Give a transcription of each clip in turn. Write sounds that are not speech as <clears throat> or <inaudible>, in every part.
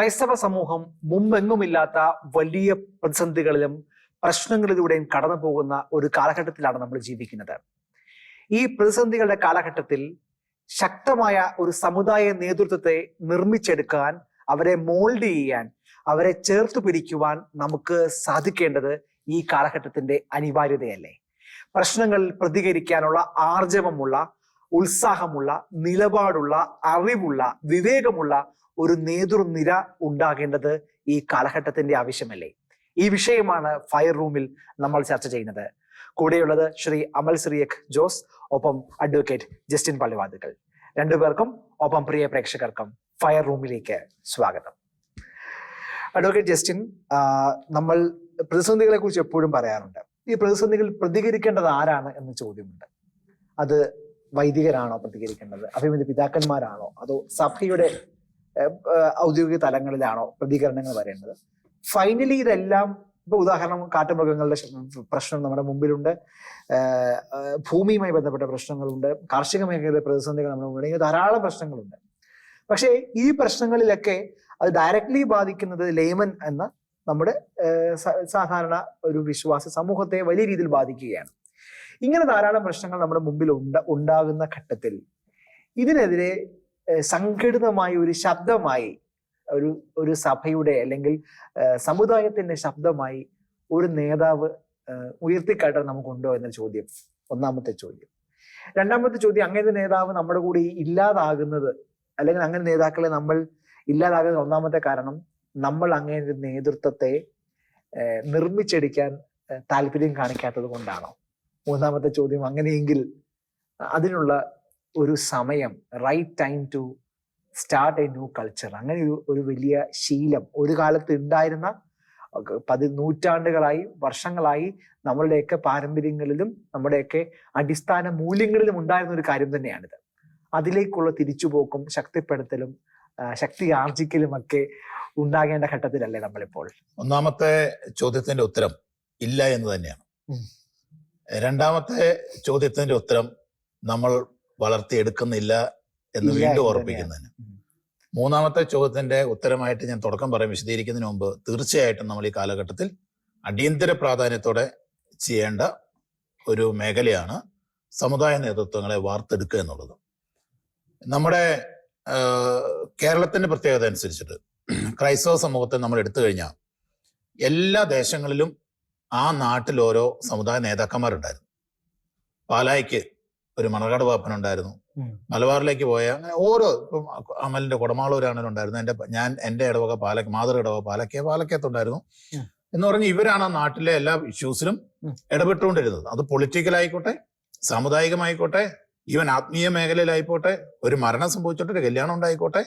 ക്രൈസ്തവ സമൂഹം മുമ്പെങ്ങുമില്ലാത്ത വലിയ പ്രതിസന്ധികളിലും പ്രശ്നങ്ങളിലൂടെയും കടന്നു പോകുന്ന ഒരു കാലഘട്ടത്തിലാണ് നമ്മൾ ജീവിക്കുന്നത്. ഈ പ്രതിസന്ധികളുടെ കാലഘട്ടത്തിൽ ശക്തമായ ഒരു സമുദായ നേതൃത്വത്തെ നിർമ്മിച്ചെടുക്കാൻ അവരെ മോൾഡ് ചെയ്യാൻ അവരെ ചേർത്ത് പിടിക്കുവാൻ നമുക്ക് സാധിക്കേണ്ടത് ഈ കാലഘട്ടത്തിന്റെ അനിവാര്യതയല്ലേ. പ്രശ്നങ്ങളിൽ പ്രതികരിക്കാനുള്ള ആർജവമുള്ള ഉത്സാഹമുള്ള നിലപാടുള്ള അറിവുള്ള വിവേകമുള്ള ഒരു നേതൃനിര ഉണ്ടാകേണ്ടത് ഈ കാലഘട്ടത്തിന്റെ ആവശ്യമല്ലേ? ഈ വിഷയമാണ് ഫയർ റൂമിൽ നമ്മൾ ചർച്ച ചെയ്യുന്നത്. കൂടെയുള്ളത് ശ്രീ അമൽ ശ്രീയക് ജോസ് ഒപ്പം അഡ്വക്കേറ്റ് ജസ്റ്റിൻ പള്ളിവാതുക്കൾ രണ്ടുപേർക്കും ഒപ്പം പ്രിയ പ്രേക്ഷകർക്കും ഫയർ റൂമിലേക്ക് സ്വാഗതം. അഡ്വക്കേറ്റ് ജസ്റ്റിൻ നമ്മൾ പ്രതിസന്ധികളെ കുറിച്ച് എപ്പോഴും പറയാറുണ്ട്. ഈ പ്രതിസന്ധികൾ പ്രതികരിക്കേണ്ടത് ആരാണ് എന്ന ചോദ്യമുണ്ട്. അത് വൈദികരാണോ പ്രതികരിക്കേണ്ടത്? അഭിമന്യ പിതാക്കന്മാരാണോ? അതോ സഭയുടെ ഔദ്യോഗിക തലങ്ങളിലാണോ പ്രതികരണങ്ങൾ വരേണ്ടത്? ഫൈനലി ഇതെല്ലാം ഇപ്പൊ ഉദാഹരണം കാട്ടുമൃഗങ്ങളുടെ പ്രശ്നം നമ്മുടെ മുമ്പിലുണ്ട്. ഭൂമിയുമായി ബന്ധപ്പെട്ട പ്രശ്നങ്ങളുണ്ട്. കാർഷിക മേഖലയിലെ പ്രതിസന്ധികൾ നമ്മുടെ മുമ്പിൽ ഇങ്ങനെ ധാരാളം പ്രശ്നങ്ങളുണ്ട്. പക്ഷേ ഈ പ്രശ്നങ്ങളിലൊക്കെ അത് ഡയറക്ട്ലി ബാധിക്കുന്നത് ലേമൻ എന്ന നമ്മുടെ സാധാരണ ഒരു വിശ്വാസ സമൂഹത്തെ വലിയ രീതിയിൽ ബാധിക്കുകയാണ്. ഇങ്ങനെ ധാരാളം പ്രശ്നങ്ങൾ നമ്മുടെ മുമ്പിൽ ഉണ്ട ഉണ്ടാകുന്ന ഘട്ടത്തിൽ ഇതിനെതിരെ സംഘടിതമായ ഒരു ശബ്ദമായി ഒരു ഒരു സഭയുടെ അല്ലെങ്കിൽ സമുദായത്തിന്റെ ശബ്ദമായി ഒരു നേതാവ് ഉയർത്തിക്കാട്ടാൻ നമുക്കുണ്ടോ എന്ന ചോദ്യം. ഒന്നാമത്തെ ചോദ്യം. രണ്ടാമത്തെ ചോദ്യം അങ്ങനെ നേതാവ് നമ്മുടെ കൂടെ ഇല്ലാതാകുന്നത് അല്ലെങ്കിൽ അങ്ങനെ നേതാക്കളെ നമ്മൾ ഇല്ലാതാകുന്ന ഒന്നാമത്തെ കാരണം നമ്മൾ അങ്ങനെ ഒരു നേതൃത്വത്തെ നിർമ്മിച്ചടിക്കാൻ താല്പര്യം കാണിക്കാത്തത് കൊണ്ടാണോ? മൂന്നാമത്തെ ചോദ്യം അങ്ങനെയെങ്കിൽ അതിനുള്ള ഒരു സമയം right time to start a new culture അങ്ങനെ ഒരു ഒരു വലിയ ശീലം. ഒരു കാലത്ത് ഉണ്ടായിരുന്ന പതി നൂറ്റാണ്ടുകളായി വർഷങ്ങളായി നമ്മളുടെയൊക്കെ പാരമ്പര്യങ്ങളിലും നമ്മുടെയൊക്കെ അടിസ്ഥാന മൂല്യങ്ങളിലും ഉണ്ടായിരുന്ന ഒരു കാര്യം തന്നെയാണിത്. അതിലേക്കുള്ള തിരിച്ചുപോക്കും ശക്തിപ്പെടുത്തലും ശക്തി ആർജിക്കലും ഒക്കെ ഉണ്ടാകേണ്ട ഘട്ടത്തിലല്ലേ നമ്മളിപ്പോൾ. ഒന്നാമത്തെ ചോദ്യത്തിന്റെ ഉത്തരം ഇല്ല എന്ന് തന്നെയാണ്. രണ്ടാമത്തെ ചോദ്യത്തിന്റെ ഉത്തരം നമ്മൾ വളർത്തിയെടുക്കുന്നില്ല എന്ന് വീണ്ടും ഓർപ്പിക്കുന്നതിന്. മൂന്നാമത്തെ ചോദ്യത്തിന്റെ ഉത്തരമായിട്ട് ഞാൻ തുടക്കം പറയാൻ വിശദീകരിക്കുന്നതിന് മുമ്പ് തീർച്ചയായിട്ടും നമ്മൾ ഈ കാലഘട്ടത്തിൽ അടിയന്തര പ്രാധാന്യത്തോടെ ചെയ്യേണ്ട ഒരു മേഖലയാണ് സമുദായ നേതൃത്വങ്ങളെ വാർത്തെടുക്കുക എന്നുള്ളത്. നമ്മുടെ കേരളത്തിന്റെ പ്രത്യേകത അനുസരിച്ചിട്ട് ക്രൈസ്തവ സമൂഹത്തെ നമ്മൾ എടുത്തു കഴിഞ്ഞാൽ എല്ലാ ദേശങ്ങളിലും ആ നാട്ടിൽ ഓരോ സമുദായ നേതാക്കന്മാരുണ്ടായിരുന്നു. പാലായ്ക്ക് ഒരു മണർകാട് പാപ്പനുണ്ടായിരുന്നു. മലബാറിലേക്ക് പോയ അങ്ങനെ ഓരോ ഇപ്പം അമലിന്റെ കുടമാളൂരാണെങ്കിലും ഉണ്ടായിരുന്നു എന്റെ ഞാൻ എന്റെ ഇടവക പാലക്ക മാതൃ ഇടവക പാലക്കേ പാലക്കത്തുണ്ടായിരുന്നു. എന്ന് പറഞ്ഞ് ഇവരാണ് ആ നാട്ടിലെ എല്ലാ ഇഷ്യൂസിലും. ഇടപെട്ടുകൊണ്ടിരുന്നത് അത് പൊളിറ്റിക്കൽ ആയിക്കോട്ടെ സാമുദായികമായിക്കോട്ടെ ഈവൻ ആത്മീയ മേഖലയിലായിക്കോട്ടെ ഒരു മരണം സംഭവിച്ചോട്ടെ ഒരു കല്യാണം ഉണ്ടായിക്കോട്ടെ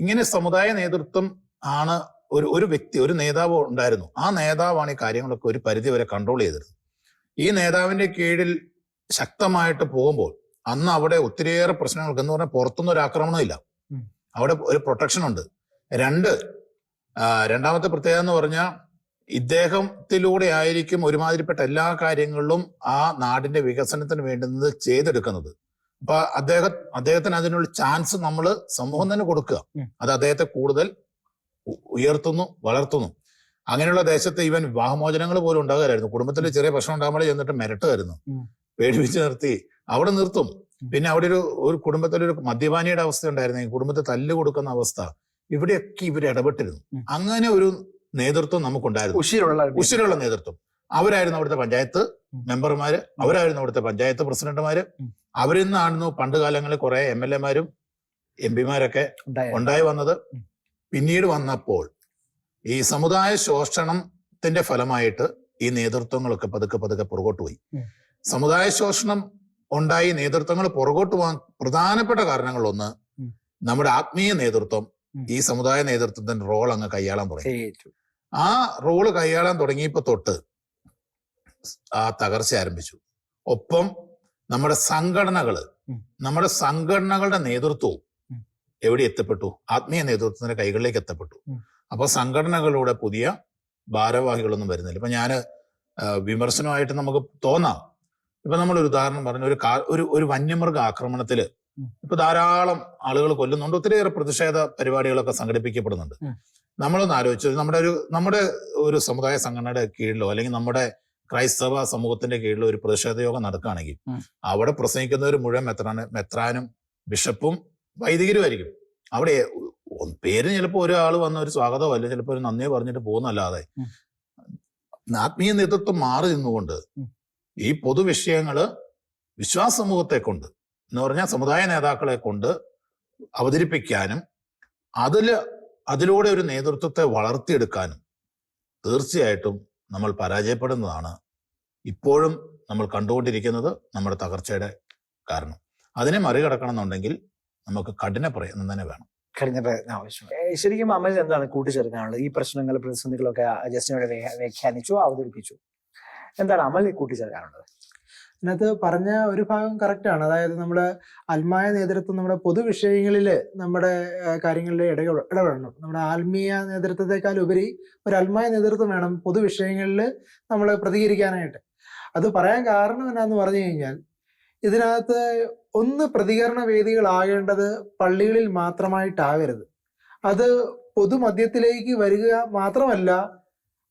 ഇങ്ങനെ സമുദായ നേതൃത്വം ആണ് ഒരു ഒരു വ്യക്തി ഒരു നേതാവ് ഉണ്ടായിരുന്നു ആ നേതാവാണ് ഈ കാര്യങ്ങളൊക്കെ ഒരു പരിധി വരെ കൺട്രോൾ ചെയ്തിരുന്നത് ഈ നേതാവിന്റെ കീഴിൽ ശക്തമായിട്ട് പോകുമ്പോൾ അന്ന് അവിടെ ഒത്തിരിയേറെ പ്രശ്നങ്ങൾക്ക് എന്ന് പറഞ്ഞാൽ പുറത്തുനിന്ന് ഒരു ആക്രമണമില്ല. അവിടെ ഒരു പ്രൊട്ടക്ഷൻ ഉണ്ട്. രണ്ട് രണ്ടാമത്തെ പ്രത്യേകത എന്ന് പറഞ്ഞാൽ ഇദ്ദേഹത്തിലൂടെ ആയിരിക്കും ഒരുമാതിരിപ്പെട്ട എല്ലാ കാര്യങ്ങളിലും ആ നാടിന്റെ വികസനത്തിന് വേണ്ടുന്നത് ചെയ്തെടുക്കുന്നത്. അപ്പൊ അദ്ദേഹം അദ്ദേഹത്തിന് അതിനുള്ള ചാൻസ് നമ്മൾ സമൂഹം തന്നെ കൊടുക്കുക. അത് അദ്ദേഹത്തെ കൂടുതൽ ഉയർത്തുന്നു വളർത്തുന്നു. അങ്ങനെയുള്ള ദേശത്ത് ഇവൻ വിവാഹമോചനങ്ങൾ പോലും ഉണ്ടാകുമായിരുന്നു കുടുംബത്തിൽ ചെറിയ പ്രശ്നം ഉണ്ടാകുമ്പോൾ ചെന്നിട്ട് മിരട്ടുമായിരുന്നു. പേടിപ്പിച്ച് നിർത്തി. അവിടെ നിർത്തും. പിന്നെ അവിടെ ഒരു ഒരു കുടുംബത്തിൽ ഒരു മദ്യപാനിയുടെ അവസ്ഥ ഉണ്ടായിരുന്നു. ഈ കുടുംബത്തെ തല്ല് കൊടുക്കുന്ന അവസ്ഥ. ഇവിടെയൊക്കെ ഇവർ ഇടപെട്ടിരുന്നു. അങ്ങനെ ഒരു നേതൃത്വം നമുക്കുണ്ടായിരുന്നു. ഉശിരുള്ള ഉശിരുള്ള നേതൃത്വം. അവരായിരുന്നു അവിടുത്തെ പഞ്ചായത്ത്. മെമ്പർമാര് അവരായിരുന്നു അവിടുത്തെ പഞ്ചായത്ത് പ്രസിഡന്റുമാര്. അവരിൽ നിന്നായിരുന്നു പണ്ട് കാലങ്ങളിൽ കുറെ എം എൽ എമാരും എം പിമാരൊക്കെ ഉണ്ടായി വന്നത്. പിന്നീട് വന്നപ്പോൾ ഈ സമുദായ ശോഷണത്തിന്റെ ഫലമായിട്ട് ഈ നേതൃത്വങ്ങളൊക്കെ പതുക്കെ പതുക്കെ പുറകോട്ട് പോയി. സമുദായ ശോഷണം ഉണ്ടായി നേതൃത്വങ്ങൾ പുറകോട്ട് പോകാൻ പ്രധാനപ്പെട്ട കാരണങ്ങളൊന്ന്. നമ്മുടെ ആത്മീയ നേതൃത്വം ഈ സമുദായ നേതൃത്വത്തിന്റെ റോൾ അങ്ങ് കൈയാളാൻ തുടങ്ങി. ആ റോൾ കൈയാളാൻ തുടങ്ങിയപ്പോ തൊട്ട് ആ തകർച്ച ആരംഭിച്ചു. ഒപ്പം നമ്മുടെ സംഘടനകൾ നമ്മുടെ സംഘടനകളുടെ നേതൃത്വവും എവിടെ എത്തപ്പെട്ടു? ആത്മീയ നേതൃത്വത്തിന്റെ കൈകളിലേക്ക് എത്തപ്പെട്ടു. അപ്പോൾ അപ്പൊ സംഘടനകളുടെ പുതിയ ഭാരവാഹികളൊന്നും വരുന്നില്ല. ഇപ്പൊ ഞാൻ വിമർശനമായിട്ട് നമുക്ക് തോന്നാം. ഇപ്പൊ നമ്മൾ ഒരു ഉദാഹരണം പറഞ്ഞു ഒരു കാ- ഒരു ഒരു വന്യമൃഗ ആക്രമണത്തിൽ. ഇപ്പൊ ധാരാളം ആളുകൾ കൊല്ലുന്നുണ്ട് ഒത്തിരിയേറെ പ്രതിഷേധ പരിപാടികളൊക്കെ സംഘടിപ്പിക്കപ്പെടുന്നുണ്ട്. നമ്മളൊന്ന് ആലോചിച്ചത് നമ്മുടെ ഒരു നമ്മുടെ ഒരു സമുദായ സംഘടനയുടെ കീഴിലോ അല്ലെങ്കിൽ നമ്മുടെ ക്രൈസ്തവ സമൂഹത്തിന്റെ കീഴിലോ ഒരു പ്രതിഷേധ യോഗം നടക്കുകയാണെങ്കിൽ അവിടെ പ്രസംഗിക്കുന്നവർ മുഴുവൻ മെത്രാന് മെത്രാനും ബിഷപ്പും വൈദികരുമായിരിക്കും അവിടെ പേര് ചിലപ്പോൾ ഒരാൾ വന്ന ഒരു സ്വാഗതമോ അല്ലെങ്കിൽ ചിലപ്പോൾ ഒരു നന്ദിയോ പറഞ്ഞിട്ട് പോകുന്നല്ലാതെ ആത്മീയ നേതൃത്വം മാറി നിന്നുകൊണ്ട്. ഈ പൊതുവിഷയങ്ങൾ വിശ്വാസ സമൂഹത്തെ കൊണ്ട് എന്ന് പറഞ്ഞാൽ സമുദായ നേതാക്കളെ കൊണ്ട് അവതരിപ്പിക്കാനും അതിൽ അതിലൂടെ ഒരു നേതൃത്വത്തെ വളർത്തിയെടുക്കാനും തീർച്ചയായിട്ടും നമ്മൾ പരാജയപ്പെടുന്നതാണ് ഇപ്പോഴും നമ്മൾ കണ്ടുകൊണ്ടിരിക്കുന്നത് നമ്മുടെ തകർച്ചയുടെ കാരണം. അതിനെ മറികടക്കണമെന്നുണ്ടെങ്കിൽ നമുക്ക് കഠിന പ്രയത്നം തന്നെ വേണം. കഠിന പ്രയത്നം ആവശ്യം ശരിക്കും അമ്മ എന്താണ് കൂട്ടിച്ചേർക്കാനുള്ളത്? ഈ പ്രശ്നങ്ങൾ പ്രതിസന്ധികളൊക്കെ ജസ്റ്റിനോട് വ്യാ- വ്യാഖ്യാനിച്ചു അവതരിപ്പിച്ചു. എന്താണ് അമൽ കൂട്ടിച്ചേർക്കാനുള്ളത് അതിനകത്ത് പറഞ്ഞ ഒരു ഭാഗം കറക്റ്റാണ് അതായത് നമ്മുടെ ആത്മായ നേതൃത്വം നമ്മുടെ പൊതുവിഷയങ്ങളിൽ നമ്മുടെ കാര്യങ്ങളിൽ ഇട ഇടപെടണം. നമ്മുടെ ആത്മീയ നേതൃത്വത്തെക്കാൾ ഉപരി ഒരു ആത്മായ നേതൃത്വം വേണം പൊതുവിഷയങ്ങളിൽ നമ്മൾ പ്രതികരിക്കാനായിട്ട്. അത് പറയാൻ കാരണം എന്നാന്ന് പറഞ്ഞു കഴിഞ്ഞാൽ ഇതിനകത്ത് ഒന്ന് പ്രതികരണ വേദികളാകേണ്ടത് പള്ളികളിൽ മാത്രമായിട്ടാകരുത്. അത് പൊതുമധ്യത്തിലേക്ക് വരിക മാത്രമല്ല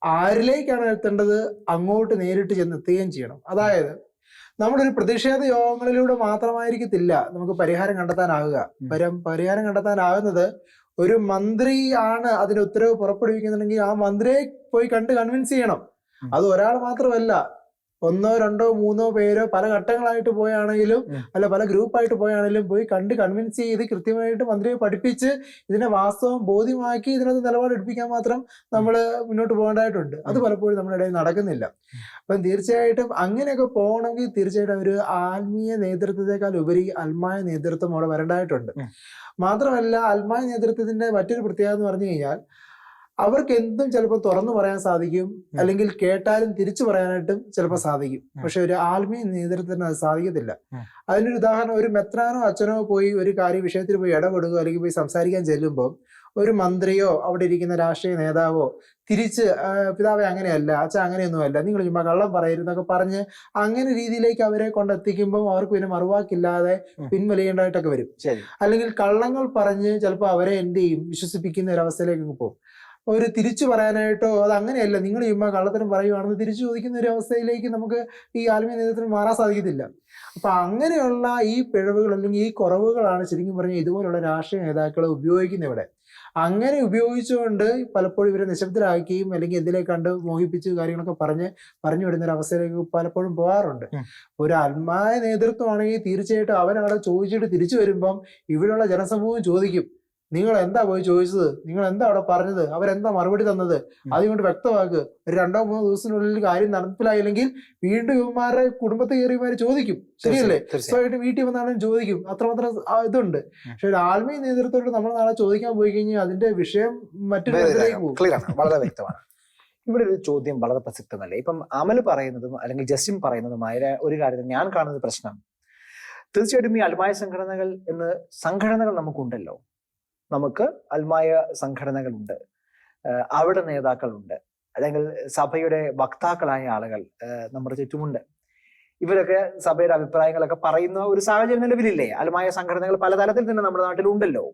ആരിലേക്കാണ് എത്തേണ്ടത്? അങ്ങോട്ട് നേരിട്ട് ചെന്നെത്തുകയും ചെയ്യണം. അതായത് നമ്മുടെ ഒരു പ്രതിഷേധ യോഗങ്ങളിലൂടെ മാത്രമായിരിക്കത്തില്ല നമുക്ക് പരിഹാരം കണ്ടെത്താനാകുക. ഉം. പരം പരിഹാരം കണ്ടെത്താനാകുന്നത് ഒരു മന്ത്രി ആണ് അതിന് ഉത്തരവ് പുറപ്പെടുവിക്കുന്നുണ്ടെങ്കിൽ ആ മന്ത്രിയെ പോയി കണ്ട് കൺവിൻസ് ചെയ്യണം. അത് ഒരാൾ മാത്രമല്ല. ഒന്നോ രണ്ടോ മൂന്നോ പേരോ പല ഘട്ടങ്ങളായിട്ട് പോയാണെങ്കിലും. അല്ല പല ഗ്രൂപ്പായിട്ട് പോയാണെങ്കിലും പോയി കണ്ട് കൺവിൻസ് ചെയ്ത് കൃത്യമായിട്ട് മന്ത്രിയെ പഠിപ്പിച്ച് ഇതിനെ വാസ്തവം ബോധ്യമാക്കി ഇതിനകത്ത് നിലപാടെടുപ്പിക്കാൻ മാത്രം നമ്മൾ മുന്നോട്ട് പോകേണ്ടതായിട്ടുണ്ട് അത് പലപ്പോഴും നമ്മുടെ ഇടയിൽ നടക്കുന്നില്ല അപ്പം തീർച്ചയായിട്ടും അങ്ങനെയൊക്കെ പോകണമെങ്കിൽ തീർച്ചയായിട്ടും ഒരു ആത്മീയ നേതൃത്വത്തെക്കാൾ ഉപരി അൽമായ നേതൃത്വം അവിടെ വരേണ്ടതായിട്ടുണ്ട്. മാത്രമല്ല അൽമായ നേതൃത്വത്തിന്റെ മറ്റൊരു പ്രത്യേകത എന്ന് പറഞ്ഞു കഴിഞ്ഞാൽ അവർക്ക് എന്തും ചിലപ്പോൾ തുറന്നു പറയാൻ സാധിക്കും അല്ലെങ്കിൽ കേട്ടാലും തിരിച്ചു പറയാനായിട്ടും ചിലപ്പോൾ സാധിക്കും. പക്ഷെ ഒരു ആത്മീയ നേതൃത്വത്തിന് അത് സാധിക്കത്തില്ല. അതിനൊരു ഉദാഹരണം ഒരു മെത്രാനോ അച്ഛനോ പോയി ഒരു കാര്യ വിഷയത്തിൽ പോയി ഇടപെടുകയോ അല്ലെങ്കിൽ പോയി സംസാരിക്കാൻ ചെല്ലുമ്പോൾ ഒരു മന്ത്രിയോ അവിടെ ഇരിക്കുന്ന രാഷ്ട്രീയ നേതാവോ തിരിച്ച് "ആ, പിതാവെ അങ്ങനെയല്ല അച്ഛൻ അങ്ങനെയൊന്നുമല്ല നിങ്ങൾ ചുമ്മാ കള്ളം പറയരുതെന്നൊക്കെ പറഞ്ഞ് അങ്ങനെ രീതിയിലേക്ക് അവരെ കൊണ്ടെത്തിക്കുമ്പോൾ അവർക്ക് പിന്നെ മറുവാക്കില്ലാതെ. പിൻവലിയേണ്ടതായിട്ടൊക്കെ വരും. അല്ലെങ്കിൽ കള്ളങ്ങൾ പറഞ്ഞ് ചിലപ്പോൾ അവരെ എന്ത് ചെയ്യും? വിശ്വസിപ്പിക്കുന്ന ഒരു അവസ്ഥയിലേക്ക് പോകും. ഒരു തിരിച്ചു പറയാനായിട്ടോ? അത് അങ്ങനെയല്ല. നിങ്ങൾ ചുമ്മാ കള്ളത്തരം പറയുവാണെന്ന് തിരിച്ചു ചോദിക്കുന്ന ഒരു അവസ്ഥയിലേക്ക് നമുക്ക് ഈ ആത്മീയ നേതൃത്വത്തിന് മാറാൻ സാധിക്കത്തില്ല. അപ്പൊ അങ്ങനെയുള്ള ഈ പിഴവുകൾ അല്ലെങ്കിൽ ഈ കുറവുകളാണ് ശരിക്കും പറഞ്ഞാൽ ഇതുപോലുള്ള രാഷ്ട്രീയ നേതാക്കളെ ഉപയോഗിക്കുന്നത് ഇവിടെ. അങ്ങനെ ഉപയോഗിച്ചുകൊണ്ട് പലപ്പോഴും ഇവരെ നിശബ്ദരാക്കുകയും അല്ലെങ്കിൽ എന്തിലേക്ക് കണ്ട് മോഹിപ്പിച്ച് കാര്യങ്ങളൊക്കെ പറഞ്ഞ് പറഞ്ഞു വിടുന്ന ഒരു അവസ്ഥയിലേക്ക് പലപ്പോഴും പോകാറുണ്ട്. ഒരു ആത്മായ നേതൃത്വമാണെങ്കിൽ തീർച്ചയായിട്ടും അവരവിടെ ചോദിച്ചിട്ട് തിരിച്ചു വരുമ്പം ഇവിടെയുള്ള ജനസമൂഹം ചോദിക്കും. നിങ്ങൾ എന്താ പോയി ചോദിച്ചത്? നിങ്ങൾ എന്താ അവിടെ പറഞ്ഞത്? അവരെന്താ മറുപടി തന്നത്? അതുകൊണ്ട് വ്യക്തമാക്കുക ഒരു രണ്ടോ മൂന്നോ ദിവസത്തിനുള്ളിൽ കാര്യം നടപ്പിലായില്ലെങ്കിൽ വീണ്ടും ഇവന്മാരെ കുടുംബത്തെ കയറിയമാര് ചോദിക്കും. ശരിയല്ലേ? സ്വയമായിട്ട് വീട്ടിൽ വന്നാലും ചോദിക്കും. അത്രമാത്രം ഇതുണ്ട്. പക്ഷെ ഒരു ആത്മീയ നേതൃത്വത്തോട് നമ്മൾ നാളെ ചോദിക്കാൻ പോയി കഴിഞ്ഞാൽ അതിന്റെ വിഷയം മറ്റൊരു ആണ്. വളരെ വ്യക്തമാണ്. ഇവിടെ ഒരു ചോദ്യം വളരെ പ്രസക്തമല്ലേ? ഇപ്പം അമൽ പറയുന്നതും അല്ലെങ്കിൽ ജസ്റ്റിൻ പറയുന്നതുമായ ഒരു കാര്യത്തിൽ ഞാൻ കാണുന്ന പ്രശ്നം. തീർച്ചയായിട്ടും ഈ അൽമായ സംഘടനകൾ എന്ന് സംഘടനകൾ നമുക്കുണ്ടല്ലോ. നമുക്ക് അൽമായ സംഘടനകളുണ്ട്. അവിടെ നേതാക്കളുണ്ട്. അല്ലെങ്കിൽ സഭയുടെ വക്താക്കളായ ആളുകൾ നമ്മുടെ ചുറ്റുമുണ്ട്. ഇവരൊക്കെ സഭയുടെ അഭിപ്രായങ്ങളൊക്കെ പറയുന്ന ഒരു സാഹചര്യം നിലവിലില്ലേ? അൽമായ സംഘടനകൾ പല തലത്തിൽ തന്നെ നമ്മുടെ നാട്ടിലുണ്ടല്ലോ.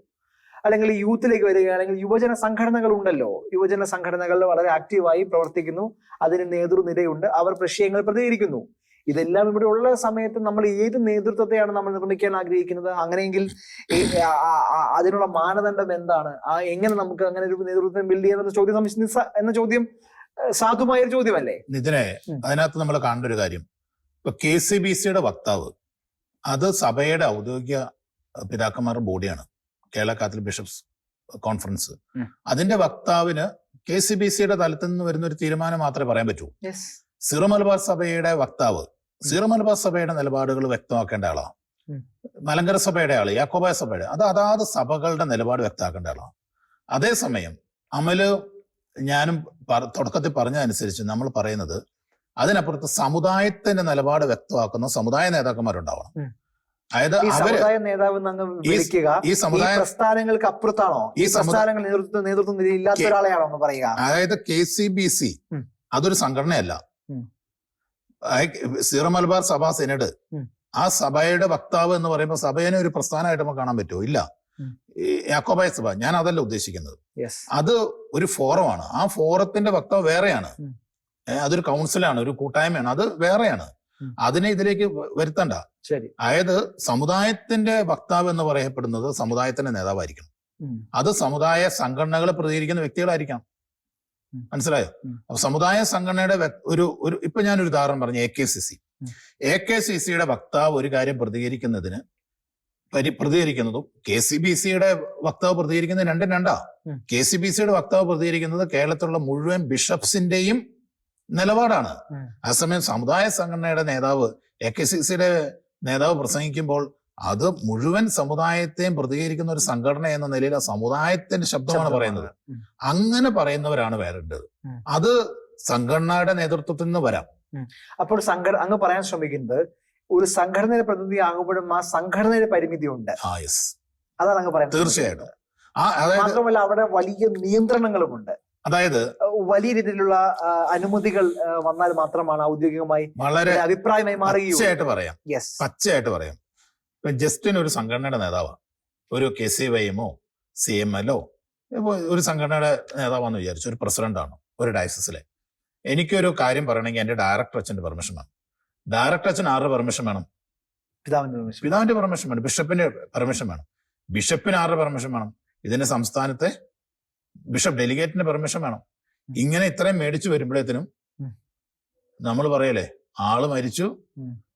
അല്ലെങ്കിൽ യൂത്തിലേക്ക് വരികയാണെങ്കിൽ യുവജന സംഘടനകൾ ഉണ്ടല്ലോ. യുവജന സംഘടനകൾ വളരെ ആക്റ്റീവായി പ്രവർത്തിക്കുന്നു. അതിന് നേതൃനിരയുണ്ട്. അവർ വിഷയങ്ങൾ പ്രതികരിക്കുന്നു. ഇതെല്ലാം ഇവിടെ ഉള്ള സമയത്ത് നമ്മൾ ഏത് നേതൃത്വത്തെയാണ് നമ്മൾ നിർമ്മിക്കാൻ ആഗ്രഹിക്കുന്നത്? അങ്ങനെയെങ്കിൽ അതിനുള്ള മാനദണ്ഡം എന്താണ്? ആ എങ്ങനെ നമുക്ക് അങ്ങനെ ഒരു നേതൃത്വം ബിൽഡ് ചെയ്യാമെന്ന ചോദ്യം എന്ന ചോദ്യം സാധുമായ ഒരു ചോദ്യമല്ലേ? നിതിനെ. അതിനകത്ത് നമ്മൾ കാണേണ്ട ഒരു കാര്യം. ഇപ്പൊ കെ സി ബി സിയുടെ വക്താവ് അത് സഭയുടെ ഔദ്യോഗിക പിതാക്കന്മാരുടെ ബോഡിയാണ്. Kerala Catholic Bishops Conference. അതിന്റെ വക്താവിന് കെ സി ബി സിയുടെ തലത്തിൽ നിന്ന് വരുന്ന ഒരു തീരുമാനം മാത്രമേ പറയാൻ പറ്റൂ. യെസ് സിറോ മലബാർ സഭയുടെ വക്താവ് സിറോ മലബാർ സഭയുടെ നിലപാടുകൾ വ്യക്തമാക്കേണ്ട ആളാണ്. മലങ്കര സഭയുടെ ആൾ യാക്കോബായ സഭയുടെ അത് അതാത് സഭകളുടെ നിലപാട് വ്യക്തമാക്കേണ്ട ആളാണ്. അതേസമയം അമൽ ഞാനും തുടക്കത്തിൽ പറഞ്ഞതനുസരിച്ച് നമ്മൾ പറയുന്നത് അതിനപ്പുറത്ത് സമുദായത്തിന്റെ നിലപാട് വ്യക്തമാക്കുന്ന സമുദായ നേതാക്കന്മാരുണ്ടാവണം. അതായത് ഈ സമുദായ നേതാവ് ഈ- വിളിക്കുക ഈ ഈ സമുദായ പ്രസ്ഥാനങ്ങൾക്ക് അപ്പുറത്താണോ? ഈ പ്രസ്ഥാനങ്ങൾ നേതൃത്വം നേതൃത്വം ഇല്ലാത്ത ഒരാളെയാണോ പറയുക? അതായത് കെ സി ബി സി അതൊരു സംഘടനയല്ല. സീറോ മലബാർ സഭാ സെനഡ്. ആ സഭയുടെ വക്താവ് എന്ന് പറയുമ്പോൾ സഭയെ ഒരു പ്രസ്ഥാനമായിട്ട് നമുക്ക് കാണാൻ പറ്റുമോ? ഇല്ല. യാക്കോബായ സഭ ഞാൻ അതല്ല ഉദ്ദേശിക്കുന്നത്. അത് ഒരു ഫോറമാണ്. ആ ഫോറത്തിന്റെ വക്താവ് വേറെയാണ്. അതൊരു കൗൺസിലാണ് ഒരു കൂട്ടായ്മയാണ്. അത് വേറെയാണ്. അതിനെ ഇതിലേക്ക് വരുത്തണ്ട. ശരി. അതായത് സമുദായത്തിന്റെ വക്താവ് എന്ന് പറയപ്പെടുന്നത് സമുദായത്തിന്റെ നേതാവായിരിക്കണം. അത് സമുദായ സംഘടനകളെ പ്രതികരിക്കുന്ന വ്യക്തികളായിരിക്കണം. മനസ്സിലായോ. അപ്പൊ സമുദായ സംഘടനയുടെ ഒരു ഒരു ഇപ്പൊ ഒരു ഉദാഹരണം പറഞ്ഞു A K C C A K C സിയുടെ വക്താവ് ഒരു കാര്യം പ്രതികരിക്കുന്നതിന് പരി പ്രതികരിക്കുന്നതും കെ സി ബി സിയുടെ വക്താവ് പ്രതികരിക്കുന്നത് രണ്ടും രണ്ടാ. കെ സി ബി സിയുടെ വക്താവ് പ്രതികരിക്കുന്നത് കേരളത്തിലുള്ള മുഴുവൻ ബിഷപ്സിന്റെയും നിലപാടാണ്. അസമയം അതേസമയം സമുദായ സംഘടനയുടെ നേതാവ് എ കെ സി സിയുടെ നേതാവ് പ്രസംഗിക്കുമ്പോൾ അത് മുഴുവൻ സമുദായത്തെയും പ്രതികരിക്കുന്ന ഒരു സംഘടന എന്ന നിലയിൽ ആ സമുദായത്തിന്റെ ശബ്ദമാണ് പറയുന്നത്. അങ്ങനെ പറയുന്നവരാണ് വരേണ്ടത് അത് സംഘടനയുടെ നേതൃത്വത്തിൽ നിന്ന് വരാം. അപ്പോൾ സംഘടന അങ്ങ് പറയാൻ ശ്രമിക്കുന്നത് ഒരു സംഘടനയുടെ പ്രതിനിധി ആകുമ്പോഴും ആ സംഘടനയുടെ പരിമിതി ഉണ്ട് അതാണ് അങ്ങ് പറയുന്നത് തീർച്ചയായിട്ടും. മാത്രമല്ല അവിടെ വലിയ നിയന്ത്രണങ്ങളുമുണ്ട്. അതായത് വലിയ രീതിയിലുള്ള അനുമതികൾ വന്നാൽ മാത്രമാണ് ഔദ്യോഗികമായി വളരെ അഭിപ്രായമായി മാറുകയും പച്ചയായിട്ട് പറയാം. പച്ചയായിട്ട് പറയാം. ഇപ്പൊ ജസ്റ്റിൻ ഒരു സംഘടനയുടെ നേതാവാണ് ഒരു കെ സി വൈമോ സി എം എല്ലോ ഒരു സംഘടനയുടെ നേതാവാന്ന് വിചാരിച്ചു. ഒരു പ്രസിഡന്റാണ് ഒരു ഡയസിസിലെ എനിക്കൊരു കാര്യം പറയണമെങ്കിൽ എന്റെ ഡയറക്ടർ അച്ഛന്റെ പെർമിഷൻ വേണം. ഡയറക്ടർ അച്ഛൻ ആരുടെ പെർമിഷൻ വേണം? പിതാവിന്റെ പെർമിഷൻ പിതാവിന്റെ പെർമിഷൻ വേണം. ബിഷപ്പിന്റെ പെർമിഷൻ വേണം. ബിഷപ്പിന് ആരുടെ പെർമിഷൻ വേണം? ഇതിന് സംസ്ഥാനത്തെ ബിഷപ്പ് ഡെലിഗേറ്റിന്റെ പെർമിഷൻ വേണം. ഇങ്ങനെ ഇത്രയും മേടിച്ചു വരുമ്പോഴത്തേനും നമ്മൾ പറയലേ ആൾ മരിച്ചു.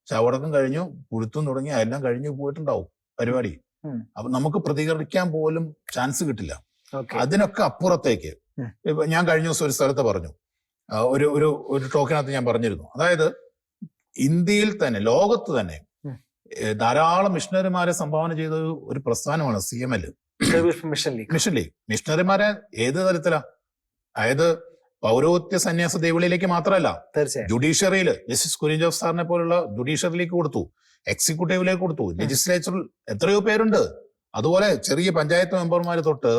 ഉം. ചവടക്കം കഴിഞ്ഞു പുഴുത്തും തുടങ്ങി എല്ലാം കഴിഞ്ഞു പോയിട്ടുണ്ടാവും പരിപാടി. അപ്പൊ നമുക്ക് പ്രതികരിക്കാൻ പോലും ചാൻസ് കിട്ടില്ല. അതിനൊക്കെ അപ്പുറത്തേക്ക് ഇപ്പൊ ഞാൻ കഴിഞ്ഞ ദിവസം ഒരു സ്ഥലത്ത് പറഞ്ഞു. ഒരു ഒരു ഒരു ടോക്കിനകത്ത് ഞാൻ പറഞ്ഞിരുന്നു. അതായത് ഇന്ത്യയിൽ തന്നെ ലോകത്ത് തന്നെ ധാരാളം മിഷണറിമാരെ സംഭാവന ചെയ്ത ഒരു- ഒരു പ്രസ്ഥാനമാണ് C M L. Mission league. Mission league. മിഷണറിമാരെ ഏത് തരത്തിലാ? അതായത് പൗരോഹിത്യ സന്യാസ ദേവിളിയിലേക്ക് മാത്രമല്ല തീർച്ചയായും. ജുഡീഷ്യറിയിൽ ജസ്റ്റിസ് കുര്യൻ ജോസ് സാറിനെ പോലുള്ള ജുഡീഷ്യറിയിലേക്ക് കൊടുത്തു എക്സിക്യൂട്ടീവിലേക്ക് കൊടുത്തു ലെജിസ്ലേച്ചറിൽ എത്രയോ പേരുണ്ട്. അതുപോലെ ചെറിയ പഞ്ചായത്ത് മെമ്പർമാർ തൊട്ട്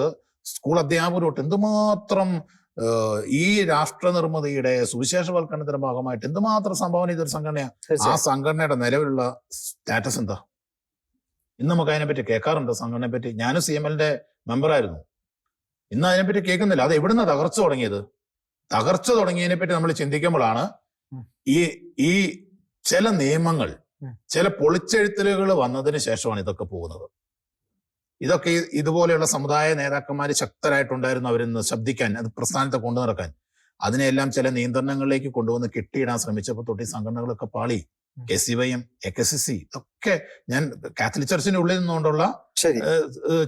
സ്കൂൾ അധ്യാപകർ തൊട്ട് എന്തുമാത്രം ഈ രാഷ്ട്ര നിർമ്മിതിയുടെ സുവിശേഷവൽക്കരണത്തിന്റെ ഭാഗമായിട്ട് എന്തുമാത്രം സംഭാവന ചെയ്തൊരു സംഘടനയാണ് ആ സംഘടനയുടെ നിലവിലുള്ള സ്റ്റാറ്റസ് എന്താ? ഇന്ന് നമുക്ക് അതിനെപ്പറ്റി കേൾക്കാറുണ്ട് സംഘടനയെ പറ്റി ഞാനും സി എം എല്ലിന്റെ മെമ്പറായിരുന്നു ഇന്ന് അതിനെപ്പറ്റി കേൾക്കുന്നില്ല. അത് എവിടുന്ന തകർച്ച തുടങ്ങിയത്? തകർച്ച തുടങ്ങിയതിനെ പറ്റി നമ്മൾ ചിന്തിക്കുമ്പോഴാണ് ഈ ഈ ചില നിയമങ്ങൾ ചില പൊളിച്ചെഴുത്തലുകൾ വന്നതിന് ശേഷമാണ് ഇതൊക്കെ പോകുന്നത്. ഇതൊക്കെ ഇതുപോലെയുള്ള സമുദായ നേതാക്കന്മാർ ശക്തരായിട്ടുണ്ടായിരുന്നു അവരിന്ന് ശബ്ദിക്കാൻ അത് പ്രസ്ഥാനത്തെ കൊണ്ടു നടക്കാൻ. അതിനെല്ലാം ചില നിയന്ത്രണങ്ങളിലേക്ക് കൊണ്ടുവന്ന് കെട്ടിയിടാൻ ശ്രമിച്ചപ്പോൾ തൊട്ട് ഈ സംഘടനകളൊക്കെ പാളി. K C Y M A K C C ഇതൊക്കെ ഞാൻ കാത്തലിക് ചർച്ചിന്റെ ഉള്ളിൽ നിന്നുകൊണ്ടുള്ള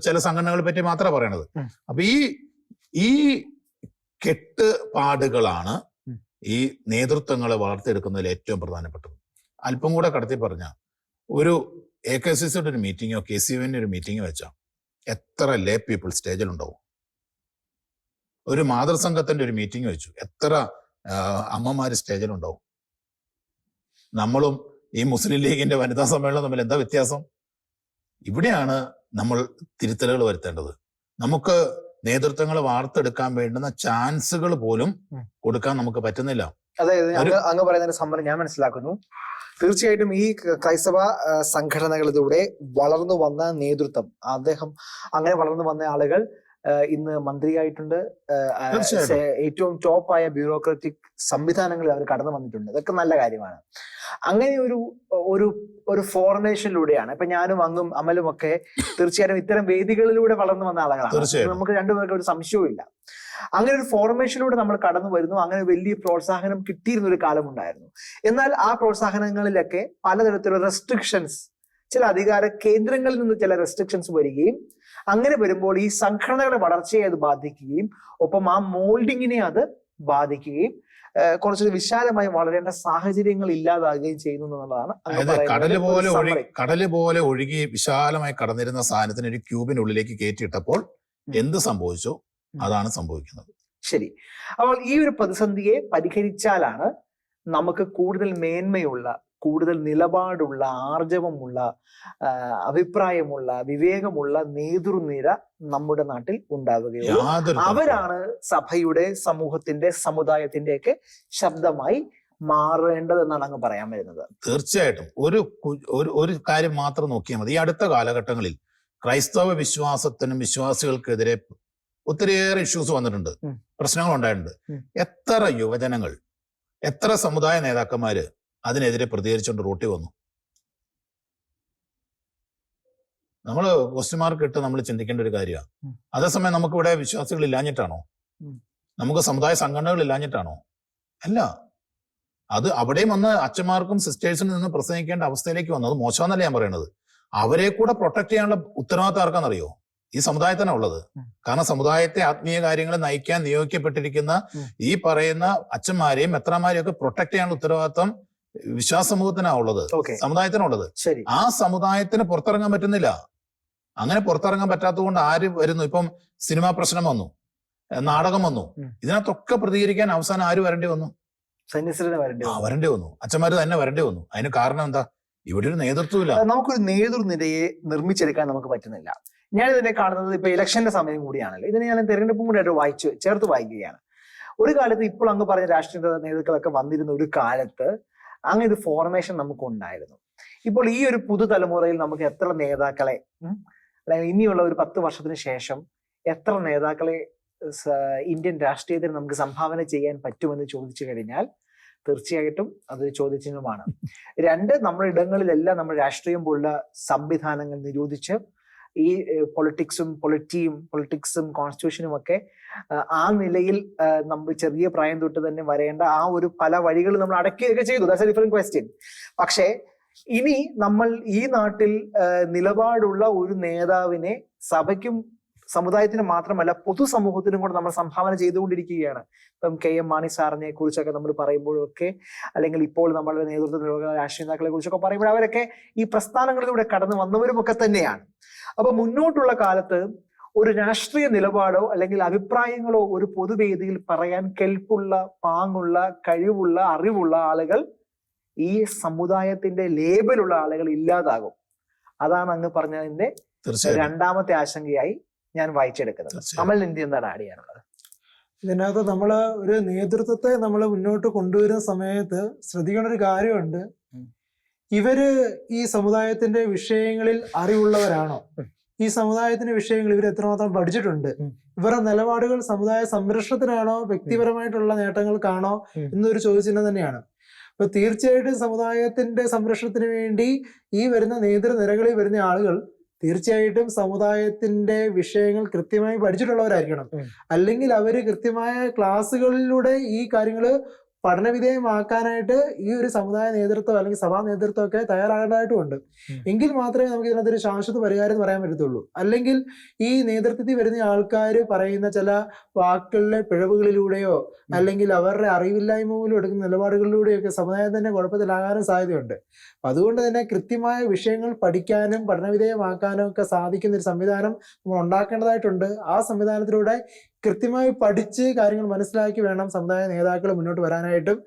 ചില സംഘടനകളെ പറ്റി മാത്രമേ പറയണത്. അപ്പൊ ഈ ഈ കെട്ടുപാടുകളാണ് പാടുകളാണ് ഈ നേതൃത്വങ്ങളെ വളർത്തിയെടുക്കുന്നതിൽ ഏറ്റവും പ്രധാനപ്പെട്ടത്. അല്പം കൂടെ കടത്തി പറഞ്ഞ ഒരു എ കെ സി സിയുടെ ഒരു മീറ്റിങ്ങോ കെ സി യുവിന്റെ ഒരു മീറ്റിംഗോ വെച്ചാൽ എത്ര ലേ പീപ്പിൾ സ്റ്റേജിലുണ്ടാവും ഒരു മാതൃസംഘത്തിന്റെ ഒരു മീറ്റിംഗ് വെച്ചു. എത്ര അമ്മമാര് അമ്മമാര് സ്റ്റേജിലുണ്ടാവും നമ്മളും ഈ മുസ്ലിം ലീഗിന്റെ വനിതാ സമ്മേളനം തമ്മിൽ എന്താ വ്യത്യാസം? ഇവിടെയാണ് നമ്മൾ തിരുത്തലുകൾ വരുത്തേണ്ടത്. നമുക്ക് നേതൃത്വങ്ങൾ വാർത്തെടുക്കാൻ വേണ്ടുന്ന ചാൻസുകൾ പോലും കൊടുക്കാൻ നമുക്ക് പറ്റുന്നില്ല. അതായത് അങ്ങ് പറയുന്ന സമ്മതം ഞാൻ മനസ്സിലാക്കുന്നു. തീർച്ചയായിട്ടും ഈ ക്രൈസ്തവ സംഘടനകളിലൂടെ വളർന്നു വന്ന നേതൃത്വം അദ്ദേഹം അങ്ങനെ വളർന്നു വന്ന ആളുകൾ ഇന്ന് മന്ത്രിയായിട്ടുണ്ട്. ഏറ്റവും ടോപ്പായ ബ്യൂറോക്രാറ്റിക് സംവിധാനങ്ങളിൽ അവർ കടന്നു വന്നിട്ടുണ്ട്. അതൊക്കെ നല്ല കാര്യമാണ്. അങ്ങനെ ഒരു ഒരു ഒരു ഫോർമേഷനിലൂടെയാണ് ഇപ്പൊ ഞാനും അങ്ങും അമലും ഒക്കെ തീർച്ചയായിട്ടും ഇത്തരം വേദികളിലൂടെ വളർന്നു വന്ന ആളുകളാണ്. നമുക്ക് രണ്ടുപേർക്ക് ഒരു സംശയവും ഇല്ല. അങ്ങനെ ഒരു ഫോർമേഷനിലൂടെ നമ്മൾ കടന്നു വരുന്നു. അങ്ങനെ വലിയ പ്രോത്സാഹനം കിട്ടിയിരുന്ന ഒരു കാലമുണ്ടായിരുന്നു. എന്നാൽ ആ പ്രോത്സാഹനങ്ങളിലൊക്കെ പലതരത്തിലുള്ള റെസ്ട്രിക്ഷൻസ് ചില അധികാര കേന്ദ്രങ്ങളിൽ നിന്ന് ചില റെസ്ട്രിക്ഷൻസ് വരികയും അങ്ങനെ വരുമ്പോൾ ഈ സംഘടനകളുടെ വളർച്ചയെ അത് ബാധിക്കുകയും ഒപ്പം ആ മോൾഡിങ്ങിനെ അത് ബാധിക്കുകയും കുറച്ചൊരു വിശാലമായി വളരേണ്ട സാഹചര്യങ്ങൾ ഇല്ലാതാകുകയും ചെയ്യുന്നു എന്നുള്ളതാണ് കടൽ പോലെ. കടൽ പോലെ ഒഴുകി വിശാലമായി കടന്നിരുന്ന സാധനത്തിന് ഒരു ക്യൂബിനുള്ളിലേക്ക് കയറ്റിയിട്ടപ്പോൾ. എന്ത് സംഭവിച്ചോ? അതാണ് സംഭവിക്കുന്നത്. ശരി. അപ്പോൾ ഈ ഒരു പ്രതിസന്ധിയെ പരിഹരിച്ചാലാണ് നമുക്ക് കൂടുതൽ മേന്മയുള്ള കൂടുതൽ നിലപാടുള്ള ആർജവമുള്ള അഭിപ്രായമുള്ള വിവേകമുള്ള നേതൃനിര നമ്മുടെ നാട്ടിൽ ഉണ്ടാവുകയുള്ളൂ. അവരാണ് സഭയുടെ സമൂഹത്തിന്റെ സമുദായത്തിന്റെ ഒക്കെ ശബ്ദമായി മാറേണ്ടതെന്നാണ് അങ്ങ് പറയാൻ വരുന്നത്. തീർച്ചയായിട്ടും. ഒരു ഒരു ഒരു കാര്യം മാത്രം നോക്കിയാൽ മതി. ഈ അടുത്ത കാലഘട്ടങ്ങളിൽ ക്രൈസ്തവ വിശ്വാസത്തിനും വിശ്വാസികൾക്കെതിരെ ഒത്തിരിയേറെ ഇഷ്യൂസ് വന്നിട്ടുണ്ട്. പ്രശ്നങ്ങൾ ഉണ്ടായിട്ടുണ്ട് എത്ര യുവജനങ്ങൾ എത്ര സമുദായ നേതാക്കന്മാര് അതിനെതിരെ പ്രതികരിച്ചുകൊണ്ട് റോട്ടി വന്നു. നമ്മൾ ക്വസ്റ്റ്യൻ മാർക്ക് ഇട്ട് നമ്മൾ ചിന്തിക്കേണ്ട ഒരു കാര്യമാണ്. അതേസമയം നമുക്കിവിടെ വിശ്വാസികൾ ഇല്ലാഞ്ഞിട്ടാണോ? നമുക്ക് സമുദായ സംഘടനകൾ ഇല്ലാഞ്ഞിട്ടാണോ? അല്ല. അത് അവിടെയും വന്ന് അച്ഛന്മാർക്കും സിസ്റ്റേഴ്സിനും നിന്ന് പ്രസംഗിക്കേണ്ട അവസ്ഥയിലേക്ക് വന്നു. അത് മോശമെന്നല്ല ഞാൻ പറയുന്നത് അവരെ കൂടെ പ്രൊട്ടക്ട് ചെയ്യാനുള്ള ഉത്തരവാദിത്തം ആർക്കാണെന്നറിയോ? ഈ സമുദായത്തിനാണ് ഉള്ളത്. കാരണം സമുദായത്തെ ആത്മീയ കാര്യങ്ങൾ നയിക്കാൻ നിയോഗിക്കപ്പെട്ടിരിക്കുന്ന ഈ പറയുന്ന അച്ഛന്മാരെയും മെത്രമാരെയും ഒക്കെ പ്രൊട്ടക്ട് ചെയ്യാനുള്ള ഉത്തരവാദിത്തം വിശ്വാസ സമൂഹത്തിനാ ഉള്ളത് സമുദായത്തിനുള്ളത് ആ സമുദായത്തിന് പുറത്തിറങ്ങാൻ പറ്റുന്നില്ല. അങ്ങനെ പുറത്തിറങ്ങാൻ പറ്റാത്തതുകൊണ്ട് ആര് വരുന്നു? ഇപ്പം സിനിമാ പ്രശ്നം വന്നു നാടകം വന്നു. ഇതിനകത്തൊക്കെ പ്രതികരിക്കാൻ അവസാനം ആര് വരേണ്ടി വന്നു? ആ വന്നു. വരേണ്ടി വന്നു. അച്ഛന്മാര് തന്നെ വരേണ്ടി വന്നു. അതിന് കാരണം എന്താ? ഇവിടെ ഒരു നേതൃത്വമില്ല. നമുക്കൊരു നേതൃനിരയെ നിർമ്മിച്ചെടുക്കാൻ നമുക്ക് പറ്റുന്നില്ല. ഞാൻ ഇതിനെ കാണുന്നത് ഇപ്പൊ ഇലക്ഷന്റെ സമയം കൂടിയാണല്ലോ. ഇതിനെ ഞാൻ തെരഞ്ഞെടുപ്പും കൂടി ആയിട്ട് വായിച്ചു ചേർത്ത് വായിക്കുകയാണ്. ഒരു കാലത്ത് ഇപ്പോൾ അങ്ങ് പറഞ്ഞ രാഷ്ട്രീയ നേതാക്കളൊക്കെ വന്നിരുന്ന ഒരു കാലത്ത് അങ്ങനെ ഒരു ഫോർമേഷൻ നമുക്ക് ഉണ്ടായിരുന്നു ഇപ്പോൾ ഈ ഒരു പുതുതലമുറയിൽ നമുക്ക് എത്ര നേതാക്കളെ അല്ലെങ്കിൽ ഇനിയുള്ള ഒരു പത്ത് വർഷത്തിന് ശേഷം എത്ര നേതാക്കളെ ഇന്ത്യൻ രാഷ്ട്രീയത്തിന് നമുക്ക് സംഭാവന ചെയ്യാൻ പറ്റുമെന്ന് ചോദിച്ചു കഴിഞ്ഞാൽ തീർച്ചയായിട്ടും അതൊരു ചോദ്യചിഹ്നമാണ്. രണ്ട് നമ്മുടെ ഇടങ്ങളിലെല്ലാം നമ്മൾ രാഷ്ട്രീയം പോലുള്ള സംവിധാനങ്ങൾ നിരോധിച്ച് ഈ പൊളിറ്റിക്സും പൊളിറ്റിയും പൊളിറ്റിക്സും കോൺസ്റ്റിറ്റ്യൂഷനും ഒക്കെ ആ, നിലയിൽ നമ്മൾ ചെറിയ പ്രായം തൊട്ട് തന്നെ വരേണ്ട ആ ഒരു പല വഴികൾ നമ്മൾ അടക്കുകയൊക്കെ ചെയ്തു. ദാറ്റ്സ് എ ക്വസ്റ്റ്യൻ പക്ഷേ ഇനി നമ്മൾ ഈ നാട്ടിൽ നിലപാടുള്ള ഒരു നേതാവിനെ സഭയ്ക്കും സമുദായത്തിന് മാത്രമല്ല പൊതുസമൂഹത്തിനും കൂടെ നമ്മൾ സംഭാവന ചെയ്തുകൊണ്ടിരിക്കുകയാണ്. ഇപ്പം കെ എം മാണി സാറിനെ കുറിച്ചൊക്കെ നമ്മൾ പറയുമ്പോഴൊക്കെ അല്ലെങ്കിൽ ഇപ്പോൾ നമ്മളുടെ നേതൃത്വത്തിലുള്ള രാഷ്ട്രീയ നേതാക്കളെ കുറിച്ചൊക്കെ പറയുമ്പോൾ അവരൊക്കെ ഈ പ്രസ്ഥാനങ്ങളിലൂടെ കടന്നു വന്നവരും ഒക്കെ തന്നെയാണ്. അപ്പൊ മുന്നോട്ടുള്ള കാലത്ത് ഒരു രാഷ്ട്രീയ നിലപാടോ അല്ലെങ്കിൽ അഭിപ്രായങ്ങളോ ഒരു പൊതുവേദിയിൽ പറയാൻ കെൽപ്പുള്ള പാങ്ങുള്ള കഴിവുള്ള അറിവുള്ള ആളുകൾ ഈ സമുദായത്തിന്റെ ലേബലുള്ള ആളുകൾ ഇല്ലാതാകും. അതാണ് അങ്ങ് പറഞ്ഞതിന്റെ രണ്ടാമത്തെ ആശങ്കയായി ഞാൻ വായിച്ചെടുക്കുന്നത്. അമൽ ഇന്ത്യ എന്താണ് ആഡ് ചെയ്യാനുള്ളത്. ഇതിനകത്ത് നമ്മൾ ഒരു നേതൃത്വത്തെ നമ്മൾ മുന്നോട്ട് കൊണ്ടുവരുന്ന സമയത്ത് ശ്രദ്ധിക്കേണ്ട ഒരു കാര്യമുണ്ട്. ഇവർ ഈ സമുദായത്തിന്റെ വിഷയങ്ങളിൽ അറിവുള്ളവരാണോ? ഈ സമുദായത്തിന്റെ വിഷയങ്ങൾ ഇവർ എത്രമാത്രം പഠിച്ചിട്ടുണ്ട്. ഇവരുടെ നിലപാടുകൾ സമുദായ സംരക്ഷണത്തിനാണോ വ്യക്തിപരമായിട്ടുള്ള നേട്ടങ്ങൾക്കാണോ. എന്നൊരു ചോദ്യചിഹ്നം തന്നെയാണ്. അപ്പൊ തീർച്ചയായിട്ടും സമുദായത്തിന്റെ സംരക്ഷണത്തിന് വേണ്ടി ഈ വരുന്ന നേതൃനിരകളിൽ വരുന്ന ആളുകൾ തീർച്ചയായിട്ടും സമുദായത്തിന്റെ വിഷയങ്ങൾ കൃത്യമായി പഠിച്ചിട്ടുള്ളവരായിരിക്കണം. അല്ലെങ്കിൽ അവർ കൃത്യമായ ക്ലാസ്സുകളിലൂടെ ഈ കാര്യങ്ങൾ പഠനവിധേയമാക്കാനായിട്ട് ഈ ഒരു സമുദായ നേതൃത്വം അല്ലെങ്കിൽ സഭാ നേതൃത്വം ഒക്കെ തയ്യാറാകേണ്ടതായിട്ടുമുണ്ട്. എങ്കിൽ മാത്രമേ നമുക്ക് ഇതിനകത്തൊരു ശാശ്വത പരിഹാരം എന്ന് പറയാൻ പറ്റത്തുള്ളൂ. അല്ലെങ്കിൽ ഈ നേതൃത്വത്തിൽ വരുന്ന ആൾക്കാർ പറയുന്ന ചില വാക്കുകളിലെ പിഴവുകളിലൂടെയോ അല്ലെങ്കിൽ അവരുടെ അറിവില്ലായ്മ മൂലം എടുക്കുന്ന നിലപാടുകളിലൂടെയൊക്കെ സമുദായം തന്നെ കുഴപ്പത്തിലാകാനും സാധ്യതയുണ്ട്. അതുകൊണ്ട് തന്നെ കൃത്യമായ വിഷയങ്ങൾ പഠിക്കാനും പഠനവിധേയമാക്കാനും ഒക്കെ സാധിക്കുന്ന ഒരു സംവിധാനം നമ്മൾ ഉണ്ടാക്കേണ്ടതായിട്ടുണ്ട്. ആ സംവിധാനത്തിലൂടെ കൃത്യമായി പഠിച്ച് കാര്യങ്ങൾ മനസ്സിലാക്കി വേണം സമുദായ നേതാക്കൾ മുന്നോട്ട് വരാനായിട്ടും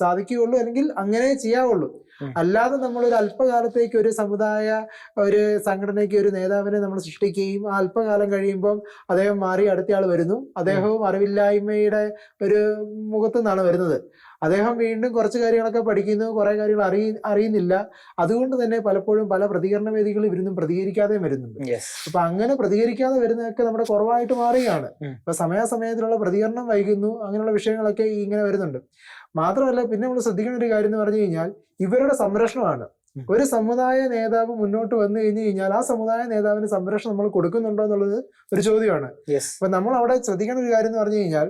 സാധിക്കുകയുള്ളൂ അല്ലെങ്കിൽ അങ്ങനെ ചെയ്യാവുള്ളൂ. അല്ലാതെ നമ്മൾ ഒരു അല്പകാലത്തേക്ക് ഒരു സമുദായ ഒരു സംഘടനയ്ക്ക് ഒരു നേതാവിനെ നമ്മൾ സൃഷ്ടിക്കുകയും ആ അല്പകാലം കഴിയുമ്പം അദ്ദേഹം മാറി അടുത്തയാൾ വരുന്നു. അദ്ദേഹവും അറിവില്ലായ്മയുടെ ഒരു മുഖത്തു നിന്നാണ് വരുന്നത്. അദ്ദേഹം വീണ്ടും കുറച്ച് കാര്യങ്ങളൊക്കെ പഠിക്കുന്നു കുറേ കാര്യങ്ങൾ അറിയ അറിയുന്നില്ല. അതുകൊണ്ട് തന്നെ പലപ്പോഴും പല പ്രതികരണ വേദികളിൽ ഇവരൊന്നും പ്രതികരിക്കാതെ വരുന്നുണ്ട്. അപ്പൊ അങ്ങനെ പ്രതികരിക്കാതെ വരുന്നതൊക്കെ നമ്മുടെ കുറവായിട്ട് മാറുകയാണ്. ഇപ്പൊ സമയാസമയത്തിലുള്ള പ്രതികരണം വൈകുന്നു അങ്ങനെയുള്ള വിഷയങ്ങളൊക്കെ ഇങ്ങനെ വരുന്നുണ്ട്. മാത്രമല്ല പിന്നെ നമ്മൾ ശ്രദ്ധിക്കേണ്ട ഒരു കാര്യം എന്ന് പറഞ്ഞു കഴിഞ്ഞാൽ ഇവരുടെ സംരക്ഷണമാണ്. ഒരു സമുദായ നേതാവ് മുന്നോട്ട് വന്നു കഴിഞ്ഞു കഴിഞ്ഞാൽ ആ സമുദായ നേതാവിന് സംരക്ഷണം നമ്മൾ കൊടുക്കുന്നുണ്ടോ എന്നുള്ളത് ഒരു ചോദ്യമാണ്. അപ്പൊ നമ്മൾ അവിടെ ശ്രദ്ധിക്കേണ്ട ഒരു കാര്യം എന്ന് പറഞ്ഞു കഴിഞ്ഞാൽ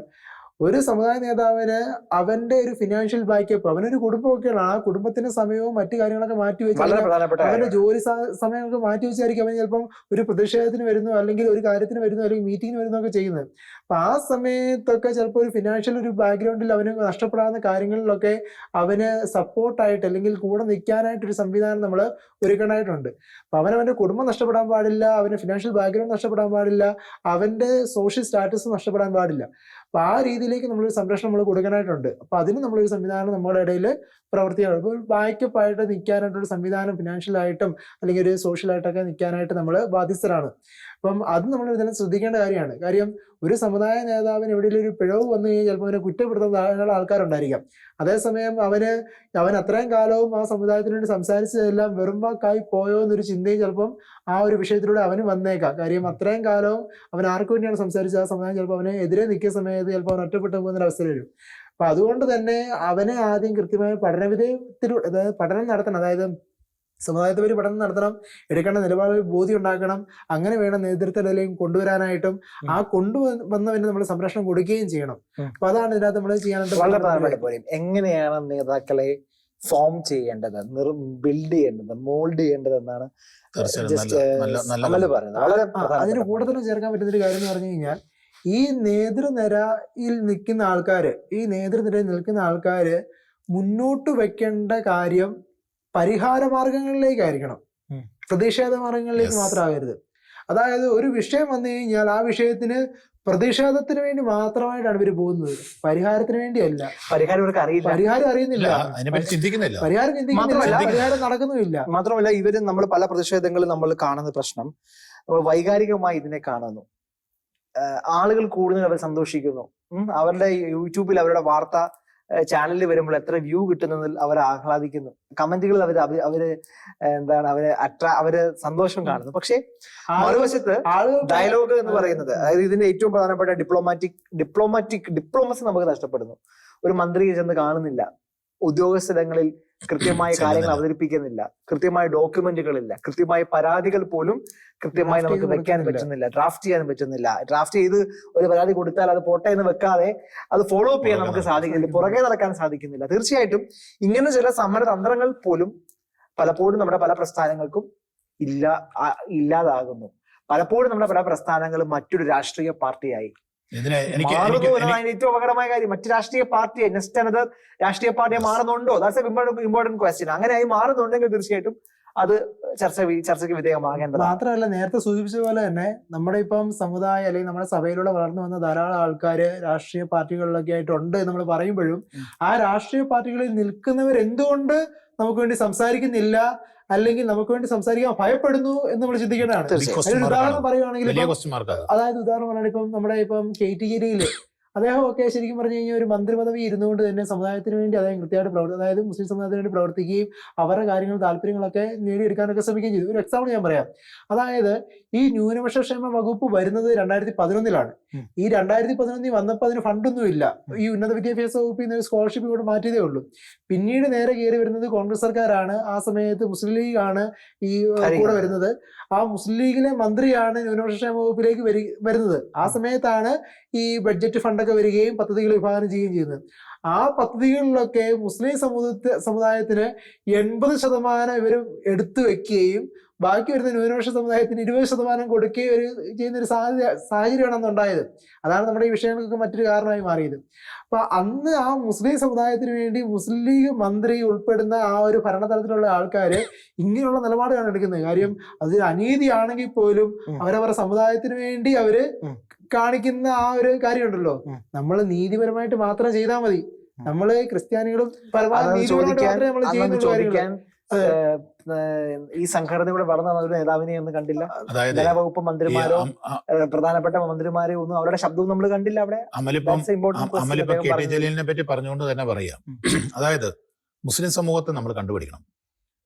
ഒരു സമുദായ നേതാവിന് അവന്റെ ഒരു ഫിനാൻഷ്യൽ ബാക്കപ്പ് അവനൊരു കുടുംബമൊക്കെയാണ്. ആ കുടുംബത്തിന്റെ സമയവും മറ്റു കാര്യങ്ങളൊക്കെ മാറ്റി വെച്ച് അവന്റെ. ജോലി സമയമൊക്കെ മാറ്റി വെച്ചായിരിക്കും അവൻ ചിലപ്പം ഒരു പ്രതിഷേധത്തിന് വരുന്നു അല്ലെങ്കിൽ ഒരു കാര്യത്തിന് വരുന്നു അല്ലെങ്കിൽ മീറ്റിങ്ങിന് വരുന്നു ഒക്കെ ചെയ്യുന്നത്. അപ്പൊ ആ സമയത്തൊക്കെ ചിലപ്പോൾ ഒരു ഫിനാൻഷ്യൽ ഒരു ബാക്ക്ഗ്രൗണ്ടിൽ അവന് നഷ്ടപ്പെടാവുന്ന കാര്യങ്ങളിലൊക്കെ അവന് സപ്പോർട്ടായിട്ട് അല്ലെങ്കിൽ കൂടെ നിൽക്കാനായിട്ട് ഒരു സംവിധാനം നമ്മൾ ഒരുക്കണമായിട്ടുണ്ട്. അപ്പൊ അവൻ അവന്റെ കുടുംബം നഷ്ടപ്പെടാൻ പാടില്ല അവന്റെ ഫിനാൻഷ്യൽ ബാക്ക്ഗ്രൗണ്ട് നഷ്ടപ്പെടാൻ പാടില്ല അവന്റെ സോഷ്യൽ സ്റ്റാറ്റസ് നഷ്ടപ്പെടാൻ പാടില്ല. അപ്പൊ ആ രീതിയിലേക്ക് നമ്മളൊരു സംരക്ഷണം നമ്മൾ കൊടുക്കാനായിട്ടുണ്ട്. അപ്പൊ അതിന് നമ്മളൊരു സംവിധാനം നമ്മുടെ ഇടയിൽ പ്രവർത്തിക്കണം. ഇപ്പോൾ ബാക്കപ്പ് ആയിട്ട് സംവിധാനം ഫിനാൻഷ്യലായിട്ടും അല്ലെങ്കിൽ ഒരു സോഷ്യലായിട്ടൊക്കെ നിൽക്കാനായിട്ട് നമ്മൾ ബാധ്യസ്ഥരാണ്. അപ്പം അത് നമ്മൾ ഇതെല്ലാം ശ്രദ്ധിക്കേണ്ട കാര്യമാണ്. കാര്യം ഒരു സമുദായ നേതാവിന് എവിടെയെങ്കിലും ഒരു പിഴവ് വന്നു കഴിഞ്ഞാൽ ചിലപ്പോൾ അവനെ കുറ്റപ്പെടുത്തുന്ന ആൾക്കാരുണ്ടായിരിക്കാം. അതേസമയം അവന് അവൻ അത്രയും കാലവും ആ സമുദായത്തിന് വേണ്ടി സംസാരിച്ചതെല്ലാം വെറും വാക്കായി പോയോ എന്നൊരു ചിന്തയും ചിലപ്പം ആ ഒരു വിഷയത്തിലൂടെ അവന് വന്നേക്കാം. കാര്യം അത്രയും കാലവും അവൻ ആർക്കു വേണ്ടിയാണ് സംസാരിച്ചത്? ആ സമുദായം ചിലപ്പോൾ അവനെ എതിരെ നിൽക്കുന്ന സമയത്ത് ചിലപ്പോൾ അവൻ ഒറ്റപ്പെട്ടു പോകുന്ന അവസ്ഥ വരും. അപ്പൊ അതുകൊണ്ട് തന്നെ അവനെ ആദ്യം കൃത്യമായ പഠനവിധേയത്തിലൂടെ പഠനം നടത്തണം. അതായത് സമുദായത്തെ ഒരു പഠനം നടത്തണം എടുക്കേണ്ട നിലപാടുകൾ ബോധ്യം ഉണ്ടാക്കണം അങ്ങനെ വേണം നേതൃത്വത്തിലേക്ക് കൊണ്ടുവരാനായിട്ടും ആ കൊണ്ടുവന്നവന് നമ്മൾ സംരക്ഷണം കൊടുക്കുകയും ചെയ്യണം. അപ്പൊ അതാണ് ഇതിനകത്ത് നമ്മൾ വളരെ ചെയ്യാനായിട്ട് പ്രധാനപ്പെട്ട പോലെയും എങ്ങനെയാണ് നേതാക്കളെ ഫോം ചെയ്യേണ്ടത് ബിൽഡ് ചെയ്യേണ്ടത് മോൾഡ് ചെയ്യേണ്ടത് എന്നാണ് നല്ല നല്ല നല്ല അമൽ പറയുന്നത്. വളരെ അതിന് കൂടുതലും ചേർക്കാൻ പറ്റുന്ന ഒരു കാര്യം എന്ന് പറഞ്ഞു കഴിഞ്ഞാൽ ഈ നേതൃനിരയിൽ നിൽക്കുന്ന ആൾക്കാര് ഈ നേതൃനിരയിൽ നിൽക്കുന്ന ആൾക്കാര് മുന്നോട്ട് വെക്കേണ്ട കാര്യം പരിഹാര മാർഗങ്ങളിലേക്കായിരിക്കണം. പ്രതിഷേധ മാർഗങ്ങളിലേക്ക്. മാത്രമാകരുത്. അതായത് ഒരു വിഷയം വന്നു കഴിഞ്ഞാൽ ആ വിഷയത്തിന് പ്രതിഷേധത്തിന് വേണ്ടി മാത്രമായിട്ടാണ് ഇവർ പോകുന്നത്. പരിഹാരത്തിന് വേണ്ടിയല്ല. പരിഹാരം ഇവർക്ക് അറിയില്ല. പരിഹാരം അറിയുന്നില്ല. ചിന്തിക്കുന്നില്ല. പരിഹാരം ചിന്തിക്കുന്നില്ല. പരിഹാരം നടക്കുന്നുമില്ല. മാത്രമല്ല ഇവർ നമ്മൾ പല പ്രതിഷേധങ്ങളും നമ്മൾ കാണുന്ന പ്രശ്നം നമ്മൾ വൈകാരികമായി ഇതിനെ കാണുന്നു. ആളുകൾ കൂടുതൽ അവർ സന്തോഷിക്കുന്നു. അവരുടെ യൂട്യൂബിൽ അവരുടെ വാർത്ത ചാനലിൽ വരുമ്പോൾ എത്ര വ്യൂ കിട്ടുന്നതിൽ അവർ ആഹ്ലാദിക്കുന്നു. കമന്റുകൾ അവർ അവർ എന്താണ് അവർ അട്രാ അവർ സന്തോഷം കാണുന്നു. പക്ഷേ മറുവശത്ത് ഡയലോഗ് എന്ന് പറയുന്നത് അതായത് ഇതിന്റെ ഏറ്റവും പ്രധാനപ്പെട്ട ഡിപ്ലോമാറ്റിക് ഡിപ്ലോമാറ്റിക് ഡിപ്ലോമസി നമുക്ക് നഷ്ടപ്പെടുന്നു. ഒരു മന്ത്രിയെ ചെന്ന് കാണുന്നില്ല. ഉദ്യോഗസ്ഥലങ്ങളിൽ കൃത്യമായ കാര്യങ്ങൾ. അവതരിപ്പിക്കുന്നില്ല. കൃത്യമായ ഡോക്യുമെന്റുകളില്ല. കൃത്യമായ പരാതികൾ പോലും കൃത്യമായി നമുക്ക് വെക്കാൻ പറ്റുന്നില്ല. ഡ്രാഫ്റ്റ് ചെയ്യാൻ പറ്റുന്നില്ല. ഡ്രാഫ്റ്റ് ചെയ്ത് ഒരു പരാതി കൊടുത്താൽ അത് പോട്ടെ എന്ന് വെക്കാതെ അത് ഫോളോ അപ്പ് ചെയ്യാൻ നമുക്ക് സാധിക്കുന്നില്ല. പുറകെ നടക്കാൻ സാധിക്കുന്നില്ല. തീർച്ചയായിട്ടും ഇങ്ങനെ ചില സമര തന്ത്രങ്ങൾ പോലും പലപ്പോഴും നമ്മുടെ പല പ്രസ്ഥാനങ്ങൾക്കും ഇല്ല ഇല്ലാതാകുന്നു. പലപ്പോഴും നമ്മുടെ പല പ്രസ്ഥാനങ്ങളും മറ്റൊരു രാഷ്ട്രീയ പാർട്ടിയായി ഇതിനെ എനിക്ക് ഏറ്റവും അപകടമായ കാര്യം. മറ്റു രാഷ്ട്രീയ പാർട്ടിയെ നെക്സ്റ്റ് അനദർ രാഷ്ട്രീയ പാർട്ടിയെ മാറുന്നുണ്ടോ? ദാറ്റ്സ് എ ഇമ്പോർട്ടന്റ് ക്വസ്റ്റ്യൻ അങ്ങനെയായി മാറുന്നുണ്ടെങ്കിൽ തീർച്ചയായിട്ടും അത് ചർച്ച ചർച്ചയ്ക്ക് വിധേയമാകേണ്ടത് മാത്രമല്ല നേരത്തെ സൂചിപ്പിച്ച പോലെ തന്നെ നമ്മുടെ ഇപ്പം സമുദായം അല്ലെങ്കിൽ നമ്മുടെ സഭയിലൂടെ വളർന്നു വന്ന ധാരാളം ആൾക്കാര് രാഷ്ട്രീയ പാർട്ടികളിലൊക്കെ ആയിട്ടുണ്ട് നമ്മൾ പറയുമ്പോഴും ആ രാഷ്ട്രീയ പാർട്ടികളിൽ നിൽക്കുന്നവർ എന്തുകൊണ്ട് നമുക്ക് വേണ്ടി സംസാരിക്കുന്നില്ല? അല്ലെങ്കിൽ നമുക്ക് വേണ്ടി സംസാരിക്കാൻ ഭയപ്പെടുന്നു എന്ന് നമ്മൾ ചിന്തിക്കേണ്ടതാണ്. അതിന് ഉദാഹരണം പറയുകയാണെങ്കിൽ അതായത് ഉദാഹരണം പറയുകയാണെങ്കിൽ ഇപ്പം നമ്മുടെ ഇപ്പം കെ ടി അദ്ദേഹം ഒക്കെ ശരിക്കും പറഞ്ഞു കഴിഞ്ഞാൽ ഒരു മന്ത്രി പദവി ഇരുന്നുകൊണ്ട് തന്നെ സമുദായത്തിന് വേണ്ടി അദ്ദേഹം കൃത്യമായിട്ട് പ്രവർത്തി അതായത് മുസ്ലിം സമുദായത്തിന് വേണ്ടി പ്രവർത്തിക്കുകയും അവരുടെ കാര്യങ്ങൾ താല്പര്യങ്ങളൊക്കെ നേടിയെടുക്കാനൊക്കെ ശ്രമിക്കുകയും ചെയ്തു. ഒരു എക്സാമ്പിൾ ഞാൻ പറയാം. അതായത് ഈ ന്യൂനപക്ഷ ക്ഷേമ വകുപ്പ് വരുന്നത് രണ്ടായിരത്തി പതിനൊന്നിലാണ് ഈ രണ്ടായിരത്തി പതിനൊന്നിൽ വന്നപ്പോൾ അതിന് ഫണ്ടൊന്നും ഇല്ല ഈ ഉന്നത വിദ്യാഭ്യാസ വകുപ്പിൽ നിന്ന് സ്കോളർഷിപ്പ് ഇങ്ങോട്ട് മാറ്റിയതേ ഉള്ളൂ. പിന്നീട് നേരെ കയറി വരുന്നത് കോൺഗ്രസ് സർക്കാരാണ്. ആ സമയത്ത് മുസ്ലിം ലീഗ് ആണ് ഈ കൂടെ വരുന്നത്. ആ മുസ്ലിം ലീഗിലെ മന്ത്രിയാണ് ന്യൂനപക്ഷ ക്ഷേമ വകുപ്പിലേക്ക് വരുന്നത്. ആ സമയത്താണ് ഈ ബഡ്ജറ്റ് ഫണ്ടൊക്കെ വരികയും പദ്ധതികൾ വിഭാവനം ചെയ്യുകയും ചെയ്യുന്നത് ആ പദ്ധതികളിലൊക്കെ മുസ്ലിം സമൂഹത്തെ സമുദായത്തിന് എൺപത് ശതമാനം ഇവർ എടുത്തു വെക്കുകയും ബാക്കി വരുന്ന ന്യൂനപക്ഷ സമുദായത്തിന് ഇരുപത് ശതമാനം കൊടുക്കുകയും ഒരു ചെയ്യുന്ന ഒരു സാഹചര്യ സാഹചര്യമാണ് അന്ന് ഉണ്ടായത് അതാണ് നമ്മുടെ ഈ വിഷയങ്ങൾക്ക് മറ്റൊരു കാരണമായി മാറിയത് അപ്പൊ അന്ന് ആ മുസ്ലിം സമുദായത്തിന് വേണ്ടി മുസ്ലിം ലീഗ് മന്ത്രി ഉൾപ്പെടുന്ന ആ ഒരു ഭരണതലത്തിലുള്ള ആൾക്കാര് ഇങ്ങനെയുള്ള നിലപാടുകളാണ് എടുക്കുന്നത് കാര്യം അത് അനീതിയാണെങ്കിൽ പോലും. അവരവരുടെ സമുദായത്തിന് വേണ്ടി അവർ. കാണിക്കുന്ന ആ ഒരു കാര്യമുണ്ടല്ലോ. നമ്മൾ നീതിപരമായിട്ട് മാത്രം ചെയ്താൽ മതി. നമ്മൾ ക്രിസ്ത്യാനികളും ചോദിക്കാൻ ഈ സംഘടനയുടെ വളർന്ന ഒരു നേതാവിനെ ഒന്നും കണ്ടില്ല. ജലവകുപ്പ് മന്ത്രിമാരോ പ്രധാനപ്പെട്ട മന്ത്രിമാരെയോ ഒന്നും അവരുടെ ശബ്ദവും നമ്മൾ കണ്ടില്ല അവിടെ. അമലിപ്പം കെ ടി ജലീലിനെ പറ്റി പറഞ്ഞുകൊണ്ട് തന്നെ പറയാം. <clears throat> അതായത് മുസ്ലിം സമൂഹത്തെ നമ്മൾ കണ്ടുപിടിക്കണം.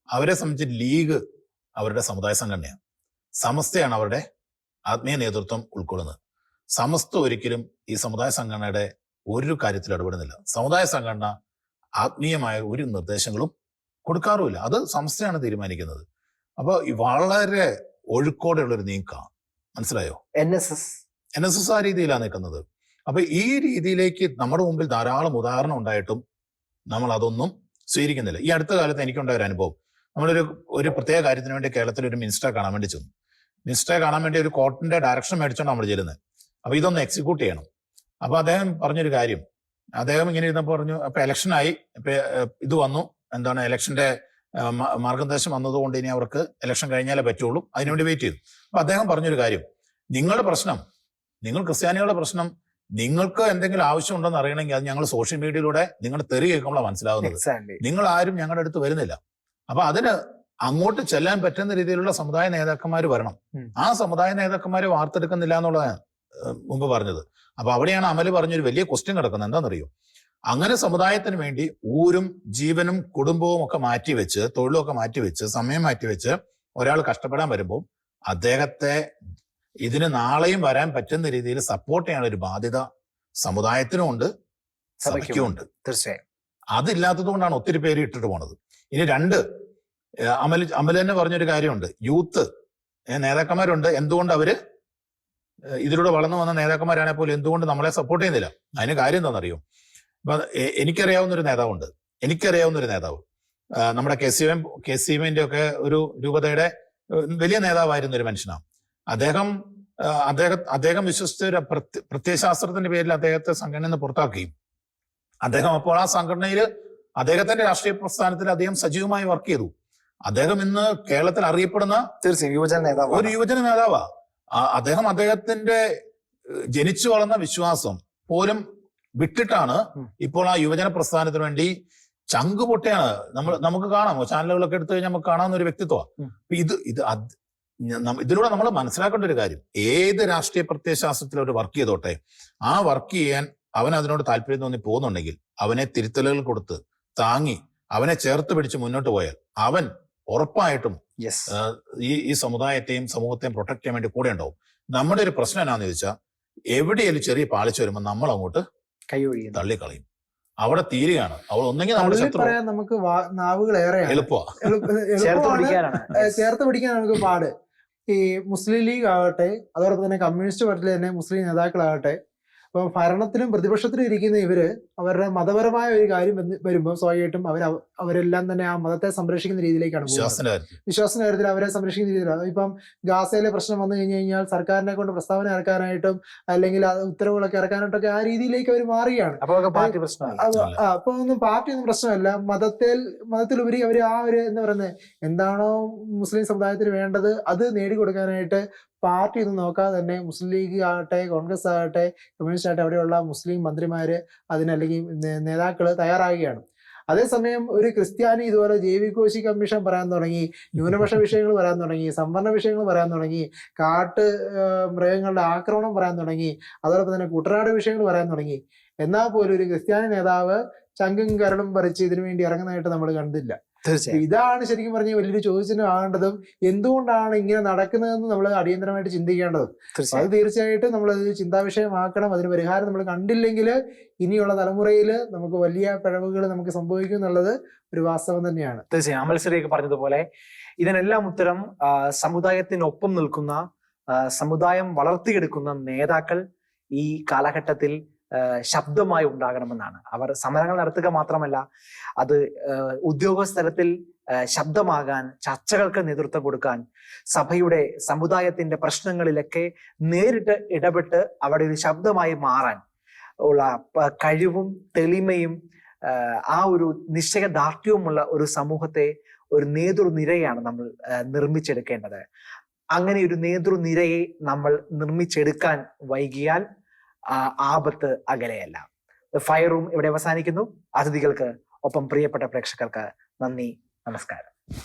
അവരെ സംബന്ധിച്ച് ലീഗ് അവരുടെ സമുദായ സംഘടനയാണ്. സമസ്തയാണ് അവരുടെ ആത്മീയ നേതൃത്വം ഉൾക്കൊള്ളുന്നത്. സമസ്ത ഒരിക്കലും ഈ സമുദായ സംഘടനയുടെ ഒരു കാര്യത്തിൽ ഇടപെടുന്നില്ല. സമുദായ സംഘടന ആത്മീയമായ ഒരു നിർദ്ദേശങ്ങളും കൊടുക്കാറുമില്ല. അത് സംസ്ഥയാണ് തീരുമാനിക്കുന്നത്. അപ്പൊ ഈ വളരെ ഒഴുക്കോടെയുള്ള ഒരു നീക്കമാണ് മനസ്സിലായോ? N S S N S S ആ രീതിയിലാണ് നിൽക്കുന്നത്. അപ്പൊ ഈ രീതിയിലേക്ക് നമ്മുടെ മുമ്പിൽ ധാരാളം ഉദാഹരണം ഉണ്ടായിട്ടും നമ്മൾ അതൊന്നും സ്വീകരിക്കുന്നില്ല. ഈ അടുത്ത കാലത്ത് എനിക്കുണ്ടായ ഒരു അനുഭവം. നമ്മളൊരു ഒരു പ്രത്യേക കാര്യത്തിന് വേണ്ടി കേരളത്തിൽ ഒരു മിനിസ്റ്ററെ കാണാൻ വേണ്ടി ചെന്നു. മിനിസ്റ്ററെ കാണാൻ വേണ്ടി ഒരു കോർട്ടിന്റെ ഡയറക്ഷൻ മേടിച്ചോണ്ട് നമ്മൾ ചെല്ലുന്നത് അപ്പൊ ഇതൊന്ന് എക്സിക്യൂട്ട് ചെയ്യണം. അപ്പൊ അദ്ദേഹം പറഞ്ഞൊരു കാര്യം. അദ്ദേഹം ഇങ്ങനെ ഇരുന്നപ്പോൾ പറഞ്ഞു അപ്പൊ ഇലക്ഷനായി ഇപ്പൊ ഇത് വന്നു. എന്താണ് ഇലക്ഷന്റെ മാർഗനിർദ്ദേശം വന്നതുകൊണ്ട് ഇനി അവർക്ക് ഇലക്ഷൻ കഴിഞ്ഞാലേ പറ്റുള്ളൂ. അതിനുവേണ്ടി വെയിറ്റ് ചെയ്തു. അപ്പൊ അദ്ദേഹം പറഞ്ഞൊരു കാര്യം. നിങ്ങളുടെ പ്രശ്നം നിങ്ങൾ ക്രിസ്ത്യാനികളുടെ പ്രശ്നം നിങ്ങൾക്ക് എന്തെങ്കിലും ആവശ്യമുണ്ടെന്ന് അറിയണമെങ്കിൽ അത് ഞങ്ങൾ സോഷ്യൽ മീഡിയയിലൂടെ നിങ്ങളുടെ തെറി കേൾക്കുമ്പോഴാണ് മനസ്സിലാവുന്നത്. നിങ്ങൾ ആരും ഞങ്ങളുടെ അടുത്ത് വരുന്നില്ല. അപ്പൊ അതിന് അങ്ങോട്ട് ചെല്ലാൻ പറ്റുന്ന രീതിയിലുള്ള സമുദായ നേതാക്കന്മാർ വരണം. ആ സമുദായ നേതാക്കന്മാരെ വാർത്തെടുക്കുന്നില്ല എന്നുള്ളതാണ്. മുമ്പ് പറഞ്ഞത്. അപ്പൊ അവിടെയാണ് അമൽ പറഞ്ഞൊരു വലിയ ക്വസ്റ്റ്യൻ കിടക്കുന്നത്. എന്താണെന്നറിയോ? അങ്ങനെ സമുദായത്തിന് വേണ്ടി ഊരും ജീവനും കുടുംബവും ഒക്കെ മാറ്റിവെച്ച് തൊഴിലും ഒക്കെ മാറ്റിവെച്ച് സമയം മാറ്റിവെച്ച് ഒരാൾ കഷ്ടപ്പെടാൻ വരുമ്പോൾ അദ്ദേഹത്തെ ഇതിന് നാളെയും വരാൻ പറ്റുന്ന രീതിയിൽ സപ്പോർട്ട് ചെയ്യാൻ ഒരു ബാധ്യത സമുദായത്തിനും ഉണ്ട് സഭയ്ക്കും ഉണ്ട്. തീർച്ചയായും. അതില്ലാത്തത് കൊണ്ടാണ് ഒത്തിരി പേര് ഇട്ടിട്ട് പോണത്. ഇനി രണ്ട് അമൽ അമൽ അമൽ തന്നെ പറഞ്ഞൊരു കാര്യമുണ്ട്. യൂത്ത് നേതാക്കന്മാരുണ്ട്. എന്തുകൊണ്ട് അവർ ഇതിലൂടെ വളർന്നു വന്ന നേതാക്കന്മാരാണെ പോലും എന്തുകൊണ്ട് നമ്മളെ സപ്പോർട്ട് ചെയ്യുന്നില്ല? അതിന് കാര്യം എന്താണെന്നറിയോ? എനിക്കറിയാവുന്ന ഒരു നേതാവുണ്ട്. എനിക്കറിയാവുന്ന ഒരു നേതാവ് നമ്മുടെ K C M K C എമ്മിന്റെ ഒക്കെ ഒരു രൂപതയുടെ വലിയ നേതാവായിരുന്ന ഒരു മനുഷ്യനാണ്. അദ്ദേഹം അദ്ദേഹം അദ്ദേഹം വിശ്വസിച്ച ഒരു പ്രത്യ- പ്രത്യയശാസ്ത്രത്തിന്റെ പേരിൽ അദ്ദേഹത്തെ സംഘടനയിൽ നിന്ന് പുറത്താക്കുകയും അദ്ദേഹം അപ്പോൾ ആ സംഘടനയിൽ അദ്ദേഹത്തിന്റെ രാഷ്ട്രീയ പ്രസ്ഥാനത്തിൽ അദ്ദേഹം സജീവമായി വർക്ക് ചെയ്തു. അദ്ദേഹം ഇന്ന് കേരളത്തിൽ അറിയപ്പെടുന്ന തീർച്ചയായും യുവജന നേതാവ് ഒരു യുവജന നേതാവാ. ആ- അദ്ദേഹം അദ്ദേഹത്തിന്റെ ജനിച്ചു വളർന്ന വിശ്വാസം പോലും വിട്ടിട്ടാണ് ഇപ്പോൾ ആ യുവജന പ്രസ്ഥാനത്തിന് വേണ്ടി ചങ്ക് പൊട്ടിയാണ്. നമ്മൾ നമുക്ക് കാണാം ചാനലുകളൊക്കെ എടുത്തു കഴിഞ്ഞാൽ നമുക്ക് കാണാവുന്ന ഒരു വ്യക്തിത്വമാണ് ഉം. ഇത് ഇത് ഇതിലൂടെ നമ്മൾ മനസ്സിലാക്കേണ്ട ഒരു കാര്യം. ഏത് രാഷ്ട്രീയ പ്രത്യയശാസ്ത്രത്തിൽ അവർ വർക്ക് ചെയ്തോട്ടെ ആ വർക്ക് ചെയ്യാൻ അവൻ അതിനോട് താല്പര്യം തോന്നി പോകുന്നുണ്ടെങ്കിൽ അവനെ തിരുത്തലുകൾ കൊടുത്ത് താങ്ങി അവനെ ചേർത്ത് പിടിച്ച് മുന്നോട്ട് പോയാൽ അവൻ ഉറപ്പായിട്ടും യെസ് ഈ ഈ സമുദായത്തെയും സമൂഹത്തെയും പ്രൊട്ടക്ട് ചെയ്യാൻ വേണ്ടി കൂടെ ഉണ്ടാവും. നമ്മുടെ ഒരു പ്രശ്നം എന്നാന്ന് ചോദിച്ചാൽ എവിടെയെങ്കിലും ചെറിയ പാളിച്ച വരുമ്പോൾ നമ്മൾ അങ്ങോട്ട് കൈ ഒഴിയുന്നു തള്ളിക്കളയും. അവിടെ തീരുകയാണ്. അവൾ ഒന്നെങ്കിൽ പറയാൻ നമുക്ക് നാവുകൾ എളുപ്പമാണ്. ചേർത്ത് പിടിക്കാൻ നമുക്ക് പാട്. ഈ മുസ്ലിം ലീഗ് ആകട്ടെ അതോടൊപ്പം തന്നെ കമ്മ്യൂണിസ്റ്റ് പാർട്ടിയിലെ തന്നെ മുസ്ലിം നേതാക്കളാകട്ടെ ഇപ്പൊ ഭരണത്തിലും പ്രതിപക്ഷത്തിലും ഇരിക്കുന്ന ഇവർ അവരുടെ മതപരമായ ഒരു കാര്യം വരുമ്പോൾ സ്വാഭാവികമായിട്ടും അവർ അവരെല്ലാം തന്നെ ആ മതത്തെ സംരക്ഷിക്കുന്ന രീതിയിലേക്കാണ് പോകുന്നത്. വിശ്വാസത്തിന്റെ കാര്യത്തിൽ അവരെ സംരക്ഷിക്കുന്ന രീതിയിലാണ് ഇപ്പം ഗാസയിലെ പ്രശ്നം വന്നു കഴിഞ്ഞു കഴിഞ്ഞാൽ സർക്കാരിനെ കൊണ്ട് പ്രസ്താവന ഇറക്കാനായിട്ടും അല്ലെങ്കിൽ ഉത്തരവുകളൊക്കെ ഇറക്കാനായിട്ടൊക്കെ ആ രീതിയിലേക്ക് അവർ മാറുകയാണ്. അപ്പൊ ഒന്നും പാർട്ടി ഒന്നും പ്രശ്നമല്ല. മതത്തിൽ മതത്തിലുപരി അവർ ആ ഒരു എന്താ പറയുന്നത് എന്താണോ മുസ്ലിം സമുദായത്തിന് വേണ്ടത് അത് നേടിക്കൊടുക്കാനായിട്ട് പാർട്ടി ഒന്നും നോക്കാതെ തന്നെ മുസ്ലിം ലീഗ് ആകട്ടെ കോൺഗ്രസ് ആകട്ടെ കമ്മ്യൂണിസ്റ്റ് ആകട്ടെ അവിടെയുള്ള മുസ്ലിം മന്ത്രിമാര് അതിനല്ലെങ്കിൽ നേതാക്കൾ തയ്യാറാകുകയാണ് അതേസമയം ഒരു ക്രിസ്ത്യാനി ഇതുപോലെ ജൈവികോശി കമ്മീഷൻ പറയാൻ തുടങ്ങി ന്യൂനപക്ഷ വിഷയങ്ങൾ പറയാൻ തുടങ്ങി സംവരണ വിഷയങ്ങൾ പറയാൻ തുടങ്ങി കാട്ട് മൃഗങ്ങളുടെ ആക്രമണം പറയാൻ തുടങ്ങി അതോടൊപ്പം തന്നെ കുട്ടനാട് വിഷയങ്ങൾ പറയാൻ തുടങ്ങി. എന്നാൽ പോലും ഒരു ക്രിസ്ത്യാനി നേതാവ് ചങ്കും കരളും പറിച്ച് ഇതിനു വേണ്ടി ഇറങ്ങുന്നതായിട്ട് നമ്മൾ കണ്ടില്ല. ഇതാണ് ശരിക്കും പറഞ്ഞ വലിയൊരു ചോദ്യത്തിന് ആകേണ്ടതും എന്തുകൊണ്ടാണ് ഇങ്ങനെ നടക്കുന്നതെന്ന് നമ്മൾ അടിയന്തരമായിട്ട് ചിന്തിക്കേണ്ടതും. അത് തീർച്ചയായും തീർച്ചയായിട്ടും നമ്മൾ അത് ചിന്താവിഷയമാക്കണം അതിന് പരിഹാരം നമ്മൾ കണ്ടില്ലെങ്കിൽ ഇനിയുള്ള തലമുറയിൽ നമുക്ക് വലിയ പിഴവുകൾ നമുക്ക് സംഭവിക്കും എന്നുള്ളത് ഒരു വാസ്തവം തന്നെയാണ്. തീർച്ചയായും. അമൽ ശ്രീയൊക്കെ പറഞ്ഞതുപോലെ ഇതിനെല്ലാം ഉത്തരം സമുദായത്തിനൊപ്പം നിൽക്കുന്ന സമുദായം വളർത്തിയെടുക്കുന്ന നേതാക്കൾ ഈ കാലഘട്ടത്തിൽ ശബ്ദമായി ഉണ്ടാകണമെന്നാണ്. അവർ സമരങ്ങൾ നടത്തുക മാത്രമല്ല അത് ഉദ്യോഗസ്ഥലത്തിൽ ശബ്ദമാകാൻ ചർച്ചകൾക്ക് നേതൃത്വം കൊടുക്കാൻ സഭയുടെ സമുദായത്തിന്റെ പ്രശ്നങ്ങളിലൊക്കെ നേരിട്ട് ഇടപെട്ട് അവിടെ ഒരു ശബ്ദമായി മാറാൻ ഉള്ള കഴിവും തെളിമയും ആ, ഒരു നിശ്ചയദാർഢ്യവുമുള്ള ഒരു സമൂഹത്തെ ഒരു നേതൃനിരയാണ് നമ്മൾ നിർമ്മിച്ചെടുക്കേണ്ടത്. അങ്ങനെ ഒരു നേതൃനിരയെ നമ്മൾ നിർമ്മിച്ചെടുക്കാൻ വൈകിയാൽ ആപത്ത് അകലെയല്ല. ഫയർ റൂം ഇവിടെ അവസാനിക്കുന്നു. അതിഥികൾക്ക് ഒപ്പം പ്രിയപ്പെട്ട പ്രേക്ഷകർക്ക് നന്ദി നമസ്കാരം.